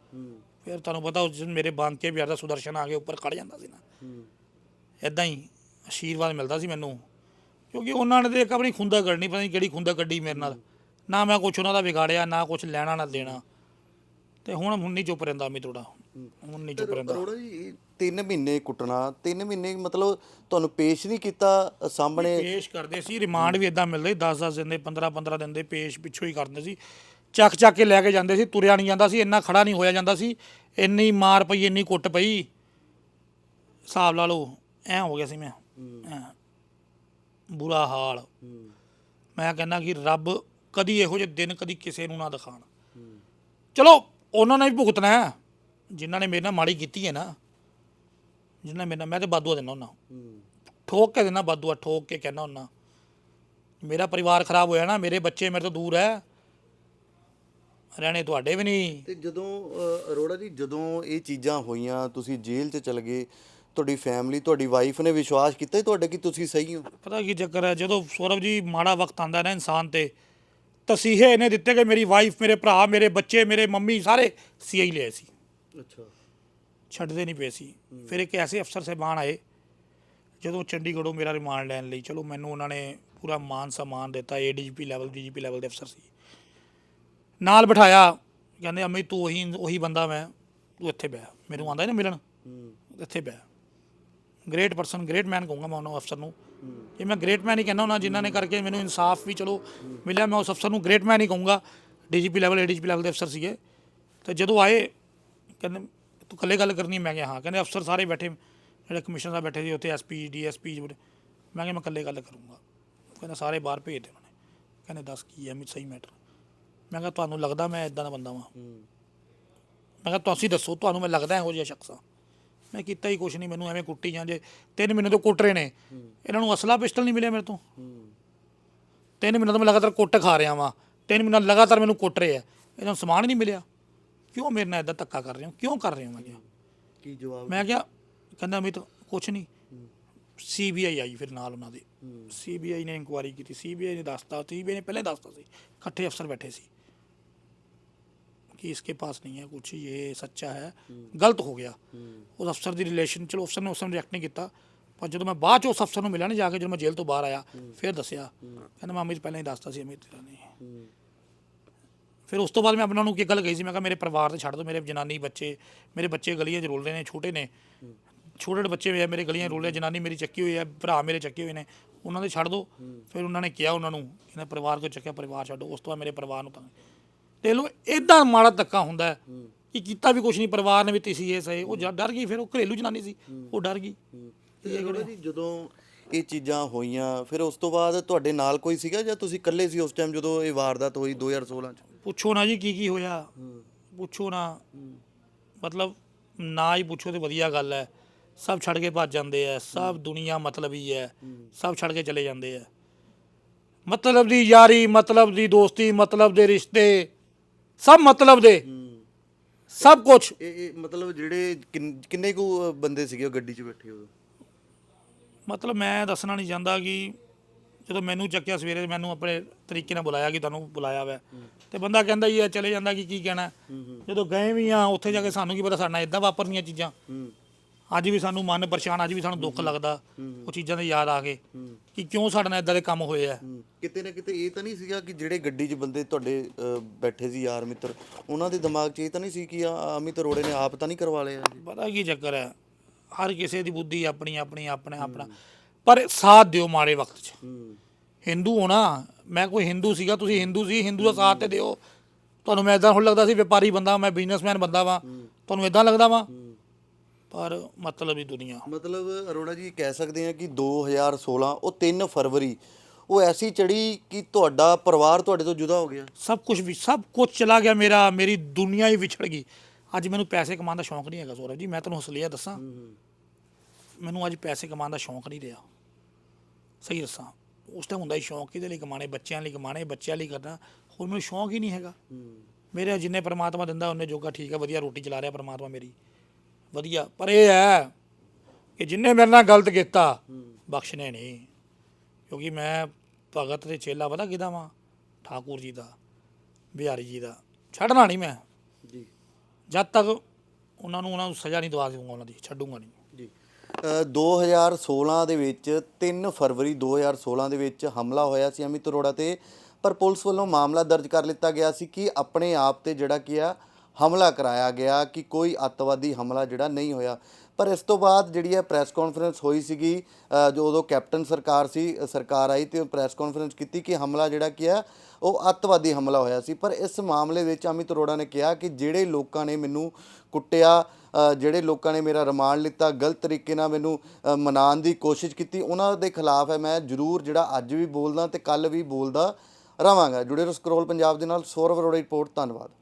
S2: ਫਿਰ ਤੁਹਾਨੂੰ ਪਤਾ ਉਸ ਦਿਨ ਮੇਰੇ ਬੰਦ ਕੇ ਪਿਆਰ ਸੁਦਰਸ਼ਨ ਆ ਕੇ ਉੱਪਰ ਖੜ ਜਾਂਦਾ ਸੀ ਨਾ। ਇਦਾਂ ਹੀ ਆਸ਼ੀਰਵਾਦ ਮਿਲਦਾ ਸੀ ਮੈਨੂੰ। ਕਿਉਂਕਿ ਉਹਨਾਂ ਨੇ ਤੇ ਇੱਕ ਆਪਣੀ ਖੁੰਦਾ ਕੱਢਣੀ ਪਤਾ ਨਹੀਂ ਕਿਹੜੀ ਖੁੰਦਾ ਕੱਢੀ ਮੇਰੇ ਨਾਲ। ਨਾ ਮੈਂ ਕੁਛ ਉਹਨਾਂ ਦਾ ਵਿਗਾੜਿਆ ਨਾ ਕੁਛ ਲੈਣਾ ਨਾ ਦੇਣਾ। ਤੇ ਹੁਣ ਹੁਣ ਨਹੀਂ ਚੁੱਪ ਰਹਿੰਦਾ ਮੈਂ ਥੋੜਾ ਹੁਣ ਨਹੀਂ ਚੁੱਪ ਰਹਿੰਦਾ।
S1: ਅਰੋੜਾ ਜੀ 3 ਮਹੀਨੇ ਕੁੱਟਣਾ 3 ਮਹੀਨੇ ਮਤਲਬ ਤੁਹਾਨੂੰ ਪੇਸ਼ ਨਹੀਂ ਕੀਤਾ ਸਾਹਮਣੇ
S2: ਪੇਸ਼ ਕਰਦੇ ਸੀ ਰਿਮਾਂਡ ਵੀ ਇਦਾਂ ਮਿਲਦੇ 10 10 ਦਿਨ ਦੇ 15 15 ਦਿਨ ਦੇ ਪੇਸ਼ ਪਿੱਛੋਂ ਹੀ ਕਰਦੇ ਸੀ। ਚੱਕ ਚੱਕ ਕੇ ਲੈ ਕੇ ਜਾਂਦੇ ਸੀ ਤੁਰਿਆ ਨਹੀਂ ਜਾਂਦਾ ਸੀ ਇੰਨਾ ਖੜਾ ਨਹੀਂ ਹੋਇਆ ਜਾਂਦਾ ਸੀ। ਇੰਨੀ ਮਾਰ ਪਈ ਇੰਨੀ ਕੁੱਟ ਪਈ। ਹਿਸਾਬ ਲਾ ਲਓ ਐ ਹੋ ਗਿਆ ਸੀ ਮੈਂ। ਐਂ। ਬੁਰਾ ਹਾਲ। ਮੈਂ ਕਹਿੰਦਾ ਕਿ ਰੱਬ ਕਦੀ ਇਹੋ ਜਿਹੇ ਦਿਨ ਕਦੀ ਕਿਸੇ ਨੂੰ ਨਾ ਦਿਖਾਣ। ਚਲੋ ਉਹਨਾਂ ਨੇ ਵੀ ਭੁਗਤਣਾ ਹੈ। ਜਿਨ੍ਹਾਂ ਨੇ ਮੇਰੇ ਨਾਲ ਮਾੜੀ ਕੀਤੀ ਹੈ ਨਾ ਜਿਨ੍ਹਾਂ ਨੇ ਮੇਰੇ ਨਾਲ ਮੈਂ ਤੇ ਬਾਦੂਆ ਦਿੰਦਾ ਉਹਨਾਂ ਠੋਕ ਕੇ ਦੇਣਾ ਬਾਦੂਆ ਠੋਕ ਕੇ ਕਹਿਣਾ ਹੁੰਨਾ ਮੇਰਾ ਪਰਿਵਾਰ ਖਰਾਬ ਹੋਇਆ ਨਾ ਮੇਰੇ ਬੱਚੇ ਮੇਰੇ ਤੋਂ ਦੂਰ ਹੈ। ਰਹਿਣੇ ਤੁਹਾਡੇ ਵੀ ਨਹੀਂ।
S1: ਤੇ ਜਦੋਂ ਅ, ਅਰੋੜਾ ਜੀ ਜਦੋਂ ਇਹ ਚੀਜ਼ਾਂ ਹੋਈਆਂ ਤੁਸੀਂ ਜੇਲ੍ਹ 'ਚ ਚਲ ਗਏ ਤੁਹਾਡੀ ਫੈਮਿਲੀ ਤੁਹਾਡੀ ਵਾਈਫ ਨੇ ਵਿਸ਼ਵਾਸ ਕੀਤਾ ਜੀ ਤੁਹਾਡੇ ਕਿ ਤੁਸੀਂ ਸਹੀ ਹੋ?
S2: ਪਤਾ ਕੀ ਚੱਕਰ ਹੈ ਜਦੋਂ ਸੌਰਵ ਜੀ ਮਾੜਾ ਵਕਤ ਆਂਦਾ ਨਾ ਇਨਸਾਨ ਤੇ ਤਸੀਹੇ ਇਹਨੇ ਦਿੱਤੇ ਕਿ ਮੇਰੀ ਵਾਈਫ ਮੇਰੇ ਭਰਾ ਮੇਰੇ ਬੱਚੇ ਮੇਰੇ ਮੰਮੀ ਸਾਰੇ ਸੀਆਈ ਲਿਆਏ ਸੀ।
S1: ਅੱਛਾ।
S2: ਛੱਡਦੇ ਨਹੀਂ ਪਏ ਸੀ। ਫਿਰ ਇੱਕ ਐਸੇ ਅਫਸਰ ਸਾਹਿਬਾਨ ਆਏ ਜਦੋਂ ਚੰਡੀਗੜ੍ਹੋਂ ਮੇਰਾ ਰਿਮਾਂਡ ਲੈਣ ਲਈ ਚਲੋ ਮੈਨੂੰ ਉਹਨਾਂ ਨੇ ਪੂਰਾ ਮਾਨ ਸਨਮਾਨ ਦਿੱਤਾ ਏਡੀਜੀਪੀ ਲੈਵਲ ਡੀਜੀਪੀ ਲੈਵਲ ਦੇ ਅਫਸਰ ਸੀ। ਨਾਲ ਬਿਠਾਇਆ ਕਹਿੰਦੇ ਅਮੀ ਤੂੰ ਉਹੀ ਉਹੀ ਬੰਦਾ ਮੈਂ ਤੂੰ ਇੱਥੇ ਬਹਿ। ਮੈਨੂੰ ਆਂਦਾ ਨਾ ਮਿਲਣ। ਇੱਥੇ ਬਹਿ। ਗ੍ਰੇਟ ਪਰਸਨ ਗ੍ਰੇਟ ਮੈਨ ਕਹੂੰਗਾ ਮੈਂ ਉਹਨਾਂ ਅਫਸਰ ਨੂੰ। ਜੇ ਮੈਂ ਗ੍ਰੇਟ ਮੈਨ ਹੀ ਕਹਿੰਦਾ ਉਹਨਾਂ ਜਿਨ੍ਹਾਂ ਨੇ ਕਰਕੇ ਮੈਨੂੰ ਇਨਸਾਫ ਵੀ ਚਲੋ ਮਿਲਿਆ ਮੈਂ ਉਸ ਅਫਸਰ ਨੂੰ ਗ੍ਰੇਟ ਮੈਨ ਹੀ ਕਹੂੰਗਾ। ਡੀਜੀਪੀ ਲੈਵਲ ਏਡੀਜੀਪੀ ਲੈਵਲ ਦੇ ਅਫਸਰ ਸੀਗੇ। ਤੇ ਜਦੋਂ ਆਏ ਕਹਿੰਦੇ ਤੂੰ ਇਕੱਲੇ ਗੱਲ ਕਰਨੀ? ਮੈਂ ਕਿਹਾ ਹਾਂ। ਕਹਿੰਦੇ ਅਫਸਰ ਸਾਰੇ ਬੈਠੇ ਜਿਹੜੇ ਕਮਿਸ਼ਨਰ ਸਾਹਿਬ ਬੈਠੇ ਸੀ ਉੱਥੇ ਐਸਪੀ ਡੀਐਸਪੀ ਮੈਂ ਕਿਹਾ ਮੈਂ ਇਕੱਲੇ ਗੱਲ ਕਰੂੰਗਾ। ਕਹਿੰਦਾ ਸਾਰੇ ਬਾਹਰ ਭੇਜ ਦੇ ਉਹਨਾਂ ਕਹਿੰਦੇ ਦੱਸ ਕੀ ਹੈ ਮੈਂ ਸਹੀ ਮੈਟਰ ਮੈਂ ਕਿਹਾ ਤੁਹਾਨੂੰ ਲੱਗਦਾ ਮੈਂ ਇਦਾਂ ਦਾ ਬੰਦਾ ਵਾਂ? ਮੈਂ ਕਿਹਾ ਤੁਸੀਂ ਦੱਸੋ ਤੁਹਾਨੂੰ ਮੈਂ ਲੱਗਦਾ ਇਹੋ ਜਿਹਾ ਸ਼ਖਸ ਆ ਮੈਂ ਕੀਤਾ ਹੀ ਕੁਛ ਨਹੀਂ ਮੈਨੂੰ ਐਵੇਂ ਕੁੱਟੀ ਜਾਂ ਜੇ ਤਿੰਨ ਮਹੀਨੇ ਤੋਂ ਕੁੱਟ ਰਹੇ ਨੇ। ਇਹਨਾਂ ਨੂੰ ਅਸਲਾ ਪਿਸਟਲ ਨਹੀਂ ਮਿਲਿਆ ਮੇਰੇ ਤੋਂ। ਤਿੰਨ ਮਹੀਨੇ ਤੋਂ ਮੈਂ ਲਗਾਤਾਰ ਕੁੱਟ ਖਾ ਰਿਹਾ ਵਾਂ। ਤਿੰਨ ਮਹੀਨੇ ਲਗਾਤਾਰ ਮੈਨੂੰ ਕੁੱਟ ਰਹੇ ਆ। ਇਹਨਾਂ ਨੂੰ ਸਮਾਨ ਹੀ ਨਹੀਂ ਮਿਲਿਆ। ਕਿਉਂ ਮੇਰੇ ਨਾਲ ਇਦਾਂ ਧੱਕਾ ਕਰ ਰਹੇ ਹੋ? ਕਿਉਂ ਕਰ ਰਹੇ ਹੋ? ਮੈਂ ਕਿਹਾ।
S1: ਕੀ ਜਵਾਬ
S2: ਮੈਂ ਕਿਹਾ ਕਹਿੰਦਾ ਅਮਿਤ ਕੁਛ ਨਹੀਂ। ਸੀਬੀਆਈ ਆਈ ਫਿਰ ਨਾਲ ਉਹਨਾਂ ਦੇ। ਸੀਬੀਆਈ ਨੇ ਇਨਕੁਆਇਰੀ ਕੀਤੀ। ਸੀਬੀਆਈ ਨੇ ਦੱਸਤਾ। ਸੀਬੀਆਈ ਨੇ ਪਹਿਲੇ ਦੱਸਤਾ ਸੀ। ਇਕੱਠੇ ਅਫਸਰ ਬੈਠੇ ਸੀ। कि इसके पास नहीं है कुछ ये सच्चा है ਗਲਤ ਹੋ ਗਿਆ ਉਸ ਅਫਸਰ ਦੀ ਰਿਲੇਸ਼ਨ ਚਲੋ ਅਫਸਰ ਨੇ ਉਸ ਸਮੇਂ ਰਿਐਕਟ ਨਹੀਂ ਕੀਤਾ ਪਰ ਜਦੋਂ ਮੈਂ ਬਾਅਦ ਚ ਉਸ ਅਫਸਰ ਨੂੰ ਮਿਲਿਆ ਨਾ ਜਾ ਕੇ ਜਦੋਂ ਮੈਂ ਜੇਲ੍ਹ ਤੋਂ ਬਾਹਰ ਆਇਆ ਫਿਰ ਦੱਸਿਆ ਕਹਿੰਦਾ ਮੈਂ ਅਮਿਤ ਪਹਿਲਾਂ ਹੀ ਦੱਸਤਾ ਸੀ ਅਮਿਤ ਤੇਰਾ ਨਹੀਂ ਫਿਰ ਉਸ ਤੋਂ ਬਾਅਦ ਮੈਂ ਆਪਣਾ ਨੂੰ ਕੀ ਗੱਲ ਕਹੀ ਸੀ ਮੈਂ ਕਿਹਾ ਮੇਰੇ ਪਰਿਵਾਰ ਤੇ ਛੱਡ ਦਿਓ ਮੇਰੇ ਜਨਾਨੀ ਬੱਚੇ ਮੇਰੇ ਬੱਚੇ ਗਲੀਆਂ 'ਚ ਰੁਲ ਰਹੇ ਨੇ ਛੋਟੇ ਨੇ ਛੋਟੇ ਛੋਟੇ ਬੱਚੇ ਵੀ ਆ ਮੇਰੇ ਗਲੀਆਂ 'ਚ ਰੁਲ ਰਹੇ ਜਨਾਨੀ ਮੇਰੀ ਚੱਕੀ ਹੋਈ ਹੈ ਭਰਾ ਮੇਰੇ ਚੱਕੇ ਹੋਏ ਨੇ ਉਹਨਾਂ ਦੇ ਛੱਡ ਦਿਓ ਫਿਰ ਉਹਨਾਂ ਨੇ ਕਿਹਾ ਉਹਨਾਂ ਨੂੰ ਇਹਨਾਂ ਪਰਿਵਾਰ ਤੋਂ ਚੱਕਿਆ ਪਰਿਵਾਰ ਛੱਡੋ ਉਸ ਤੋਂ ਬਾਅਦ ਮੇਰੇ ਪਰਿਵਾਰ ਨੂੰ ਤਾਂ ਤੇ ਲੋ ਇਦਾਂ ਮਾੜਾ ਧੱਕਾ ਹੁੰਦਾ ਹੈ ਕਿ ਕੀਤਾ ਵੀ ਕੁਛ ਨਹੀਂ ਪਰਿਵਾਰ ਨੇ ਵੀ ਤੀਸੀ ਇਹ ਸਹੀ ਉਹ ਜ- ਡਰ ਗਈ ਫਿਰ ਉਹ ਘਰੇਲੂ ਜਨਾਨੀ ਸੀ ਉਹ ਡਰ ਗਈ।
S1: ਤੇ ਅਰੋੜਾ ਜੀ ਜਦੋਂ ਇਹ ਚੀਜ਼ਾਂ ਹੋਈਆਂ ਫਿਰ ਉਸ ਤੋਂ ਬਾਅਦ ਤੁਹਾਡੇ ਨਾਲ ਕੋਈ ਸੀਗਾ ਜਾਂ ਤੁਸੀਂ ਇਕੱਲੇ ਸੀ ਉਸ ਟਾਈਮ ਜਦੋਂ ਇਹ ਵਾਰਦਾਤ ਹੋਈ 2016 ਚ?
S2: ਪੁੱਛੋ ਨਾ ਜੀ ਕੀ ਕੀ ਹੋਇਆ। ਪੁੱਛੋ ਨਾ। ਮਤਲਬ ਨਾ ਹੀ ਪੁੱਛੋ ਤੇ ਵਧੀਆ ਗੱਲ ਹੈ। ਸਭ ਛੱਡ ਕੇ ਭੱਜ ਜਾਂਦੇ ਆ ਸਭ ਦੁਨੀਆ ਮਤਲਬੀ ਹੈ ਸਭ ਛੱਡ ਕੇ ਚਲੇ ਜਾਂਦੇ ਆ ਮਤਲਬ ਦੀ ਯਾਰੀ ਮਤਲਬ ਦੀ ਦੋਸਤੀ ਮਤਲਬ ਦੇ ਰਿਸ਼ਤੇ ਸਭ ਮਤਲਬ ਦੇ। ਸਭ ਕੁਝ
S1: ਇਹ ਇਹ ਮਤਲਬ ਜਿਹੜੇ ਕਿੰਨ- ਕਿੰਨੇ ਕੁ ਬੰਦੇ ਸੀਗੇ ਉਹ ਗੱਡੀ 'ਚ ਬੈਠੇ ਉਦੋਂ?
S2: ਮਤਲਬ ਮੈਂ ਦੱਸਣਾ ਨਹੀਂ ਚਾਹੁੰਦਾ ਕਿ ਜਦੋਂ ਮੈਨੂੰ ਚੱਕਿਆ ਸਵੇਰੇ ਮੈਨੂੰ ਆਪਣੇ ਤਰੀਕੇ ਨਾਲ ਬੁਲਾਇਆ ਕਿ ਤੁਹਾਨੂੰ ਬੁਲਾਇਆ ਵਾ। ਤੇ ਬੰਦਾ ਕਹਿੰਦਾ ਹੀ ਆ ਚਲੇ ਜਾਂਦਾ ਕਿ ਕੀ ਕਹਿਣਾ। ਜਦੋਂ ਗਏ ਵੀ ਆ ਉੱਥੇ ਜਾ ਕੇ ਸਾਨੂੰ ਕੀ ਪਤਾ ਸਾਡੇ ਇਦਾਂ ਵਾਪਰਨੀਆਂ ਚੀਜ਼ਾਂ। ਅੱਜ ਵੀ ਸਾਨੂੰ ਮਨ ਪਰੇਸ਼ਾਨ ਅੱਜ ਵੀ ਸਾਨੂੰ ਦੁੱਖ ਲੱਗਦਾ ਉਹ ਚੀਜ਼ਾਂ ਦੇ ਯਾਦ ਆ ਕੇ ਕਿ ਕਿਉਂ ਸਾਡੇ ਨਾਲ ਇਦਾਂ ਦੇ ਕੰਮ ਹੋਏ ਆ।
S1: ਕਿਤੇ ਨਾ ਕਿਤੇ ਇਹ ਤਾਂ ਨਹੀਂ ਸੀਗਾ ਕਿ ਜਿਹੜੇ ਗੱਡੀ 'ਚ ਬੰਦੇ ਤੁਹਾਡੇ ਅ, ਬੈਠੇ ਸੀ ਯਾਰ ਮਿੱਤਰ ਉਹਨਾਂ ਦੇ ਦਿਮਾਗ 'ਚ ਇਹ ਤਾਂ ਨਹੀਂ ਸੀ ਕਿ ਆ ਅਮਿਤ ਅਰੋੜੇ ਨੇ ਆਪ ਤਾਂ ਨਹੀਂ ਕਰਵਾ ਲਿਆ ਜੀ।
S2: ਪਤਾ ਕੀ ਚੱਕਰ ਹੈ ਹਰ ਕਿਸੇ ਦੀ ਬੁੱਧੀ ਆਪਣੀ ਆਪਣੀ ਆਪਣਾ ਆਪਣਾ। ਪਰ ਸਾਥ ਦਿਓ ਮਾੜੇ ਵਕਤ 'ਚ। ਹਿੰਦੂ ਹੋਣਾ ਮੈਂ ਕੋਈ ਹਿੰਦੂ ਸੀਗਾ ਤੁਸੀਂ ਹਿੰਦੂ ਸੀ ਹਿੰਦੂ ਦਾ ਸਾਥ ਤੇ ਦਿਓ। ਤੁਹਾਨੂੰ ਮੈਂ ਇਦਾਂ ਹੁਣ ਲੱਗਦਾ ਸੀ ਵਪਾਰੀ ਬੰਦਾ ਮੈਂ ਬਿਜ਼ਨਸਮੈਨ ਬੰਦਾ ਵਾਂ। ਤੁਹਾਨੂੰ ਇਦਾਂ ਲੱਗਦਾ ਵਾਂ? ਪਰ ਮਤਲਬ ਹੀ ਦੁਨੀਆ।
S1: ਮਤਲਬ ਅਰੋੜਾ ਜੀ ਕਹਿ ਸਕਦੇ ਆ ਕਿ 2016 ਉਹ 3 ਫਰਵਰੀ ਉਹ ਐਸੀ ਚੜੀ ਕਿ ਤੁਹਾਡਾ ਪਰਿਵਾਰ ਤੁਹਾਡੇ ਤੋਂ ਜੁਦਾ ਹੋ ਗਿਆ।
S2: ਸਭ ਕੁਝ ਵੀ ਸਭ ਕੁਝ ਚਲਾ ਗਿਆ ਮੇਰਾ ਮੇਰੀ ਦੁਨੀਆ ਹੀ ਵਿਛੜ ਗਈ। ਅੱਜ ਮੈਨੂੰ ਪੈਸੇ ਕਮਾਉਣ ਦਾ ਸ਼ੌਂਕ ਨਹੀਂ ਹੈਗਾ ਸੌਰਵ ਜੀ ਮੈਂ ਤੁਹਾਨੂੰ ਹਸਲੀਆ ਦੱਸਾਂ। ਮੈਨੂੰ ਅੱਜ ਪੈਸੇ ਕਮਾਉਣ ਦਾ ਸ਼ੌਂਕ ਨਹੀਂ ਰਿਹਾ। ਸਹੀ ਦੱਸਾਂ ਉਸ ਟਾਈਮ ਹੁੰਦਾ ਹੀ ਸ਼ੌਂਕ ਕਿਹਦੇ ਲਈ ਕਮਾਣੇ ਬੱਚਿਆਂ ਲਈ ਕਮਾਣੇ ਬੱਚਿਆਂ ਲਈ ਕਰਨਾ ਹੁਣ ਮੈਨੂੰ ਸ਼ੌਂਕ ਹੀ ਨਹੀਂ ਹੈਗਾ। ਮੇਰੇ ਜਿੰਨੇ ਪ੍ਰਮਾਤਮਾ ਦਿੰਦਾ ਉਹਨੇ ਜੋਗਾ ਠੀਕ ਹੈ ਵਧੀਆ ਰੋਟੀ ਚਲਾ ਰਿਹਾ ਪ੍ਰਮਾਤਮਾ ਮੇਰੀ। ਵਧੀਆ। ਪਰ ਇਹ ਹੈ ਕਿ ਜਿੰਨੇ ਮੇਰੇ ਨਾਲ ਗਲਤ ਕੀਤਾ ਬਖਸ਼ਣੇ ਨਹੀਂ। ਕਿਉਂਕਿ ਮੈਂ ਭਗਤ ਤੇ ਚੇਲਾ ਪਤਾ ਕਿਹਦਾ ਵਾਂ? ਠਾਕੁਰ ਜੀ ਦਾ ਬਿਹਾਰੀ ਜੀ ਦਾ। ਛੱਡਣਾ ਨਹੀਂ ਮੈਂ।
S1: ਜੀ।
S2: ਜਦ ਤੱਕ ਉਹਨਾਂ ਨੂੰ ਉਹਨਾਂ ਨੂੰ ਸਜ਼ਾ ਨਹੀਂ ਦਵਾ ਦੂੰਗਾ ਉਹਨਾਂ ਦੀ ਛੱਡੂੰਗਾ ਨਹੀਂ।
S1: ਜੀ। ਅ, 2016 ਦੇ ਵਿੱਚ 3 ਫਰਵਰੀ 2016 ਦੇ ਵਿੱਚ ਹਮਲਾ ਹੋਇਆ ਸੀ ਅਮਿਤ ਅਰੋੜਾ ਤੇ ਪਰ ਪੁਲਿਸ ਵੱਲੋਂ ਮਾਮਲਾ ਦਰਜ ਕਰ ਲਿੱਤਾ ਗਿਆ ਸੀ ਕਿ ਆਪਣੇ ਆਪ ਤੇ ਜਿਹੜਾ ਕੀ ਆ ਹਮਲਾ ਕਰਾਇਆ ਗਿਆ ਕਿ ਕੋਈ ਅੱਤਵਾਦੀ ਹਮਲਾ ਜਿਹੜਾ ਨਹੀਂ ਹੋਇਆ। ਪਰ ਇਸ ਤੋਂ ਬਾਅਦ ਜਿਹੜੀ ਹੈ ਪ੍ਰੈਸ ਕਾਨਫਰੰਸ ਹੋਈ ਸੀਗੀ ਜੋ ਉਦੋਂ ਕੈਪਟਨ ਸਰਕਾਰ ਸੀ ਸਰਕਾਰ ਆਈ ਤੇ ਪ੍ਰੈਸ ਕਾਨਫਰੰਸ ਕੀਤੀ ਕਿ ਹਮਲਾ ਜਿਹੜਾ ਕੀ ਹੈ, ਉਹ ਅੱਤਵਾਦੀ ਹਮਲਾ ਹੋਇਆ ਸੀ। ਪਰ ਇਸ ਮਾਮਲੇ ਵਿੱਚ ਅਮਿਤ ਅਰੋੜਾ ਨੇ ਕਿਹਾ ਕਿ ਜਿਹੜੇ ਲੋਕਾਂ ਨੇ ਮੈਨੂੰ ਕੁੱਟਿਆ ਜਿਹੜੇ ਲੋਕਾਂ ਨੇ ਮੇਰਾ ਰਿਮਾਂਡ ਲਿੱਤਾ, ਗਲਤ ਤਰੀਕੇ ਨਾਲ ਮੈਨੂੰ ਮਨਾਉਣ ਦੀ ਕੋਸ਼ਿਸ਼ ਕੀਤੀ, ਉਹਨਾਂ ਦੇ ਖਿਲਾਫ ਹੈ, ਮੈਂ ਜ਼ਰੂਰ ਜਿਹੜਾ ਅੱਜ ਵੀ ਬੋਲਦਾ ਤੇ ਕੱਲ ਵੀ ਬੋਲਦਾ ਰਵਾਂਗਾ ਜੁੜੇ ਰਹੋ ਸਕਰੋਲ ਪੰਜਾਬ ਦੇ ਨਾਲ, ਸੌਰਵ ਅਰੋੜਾ ਰਿਪੋਰਟ, ਧੰਨਵਾਦ।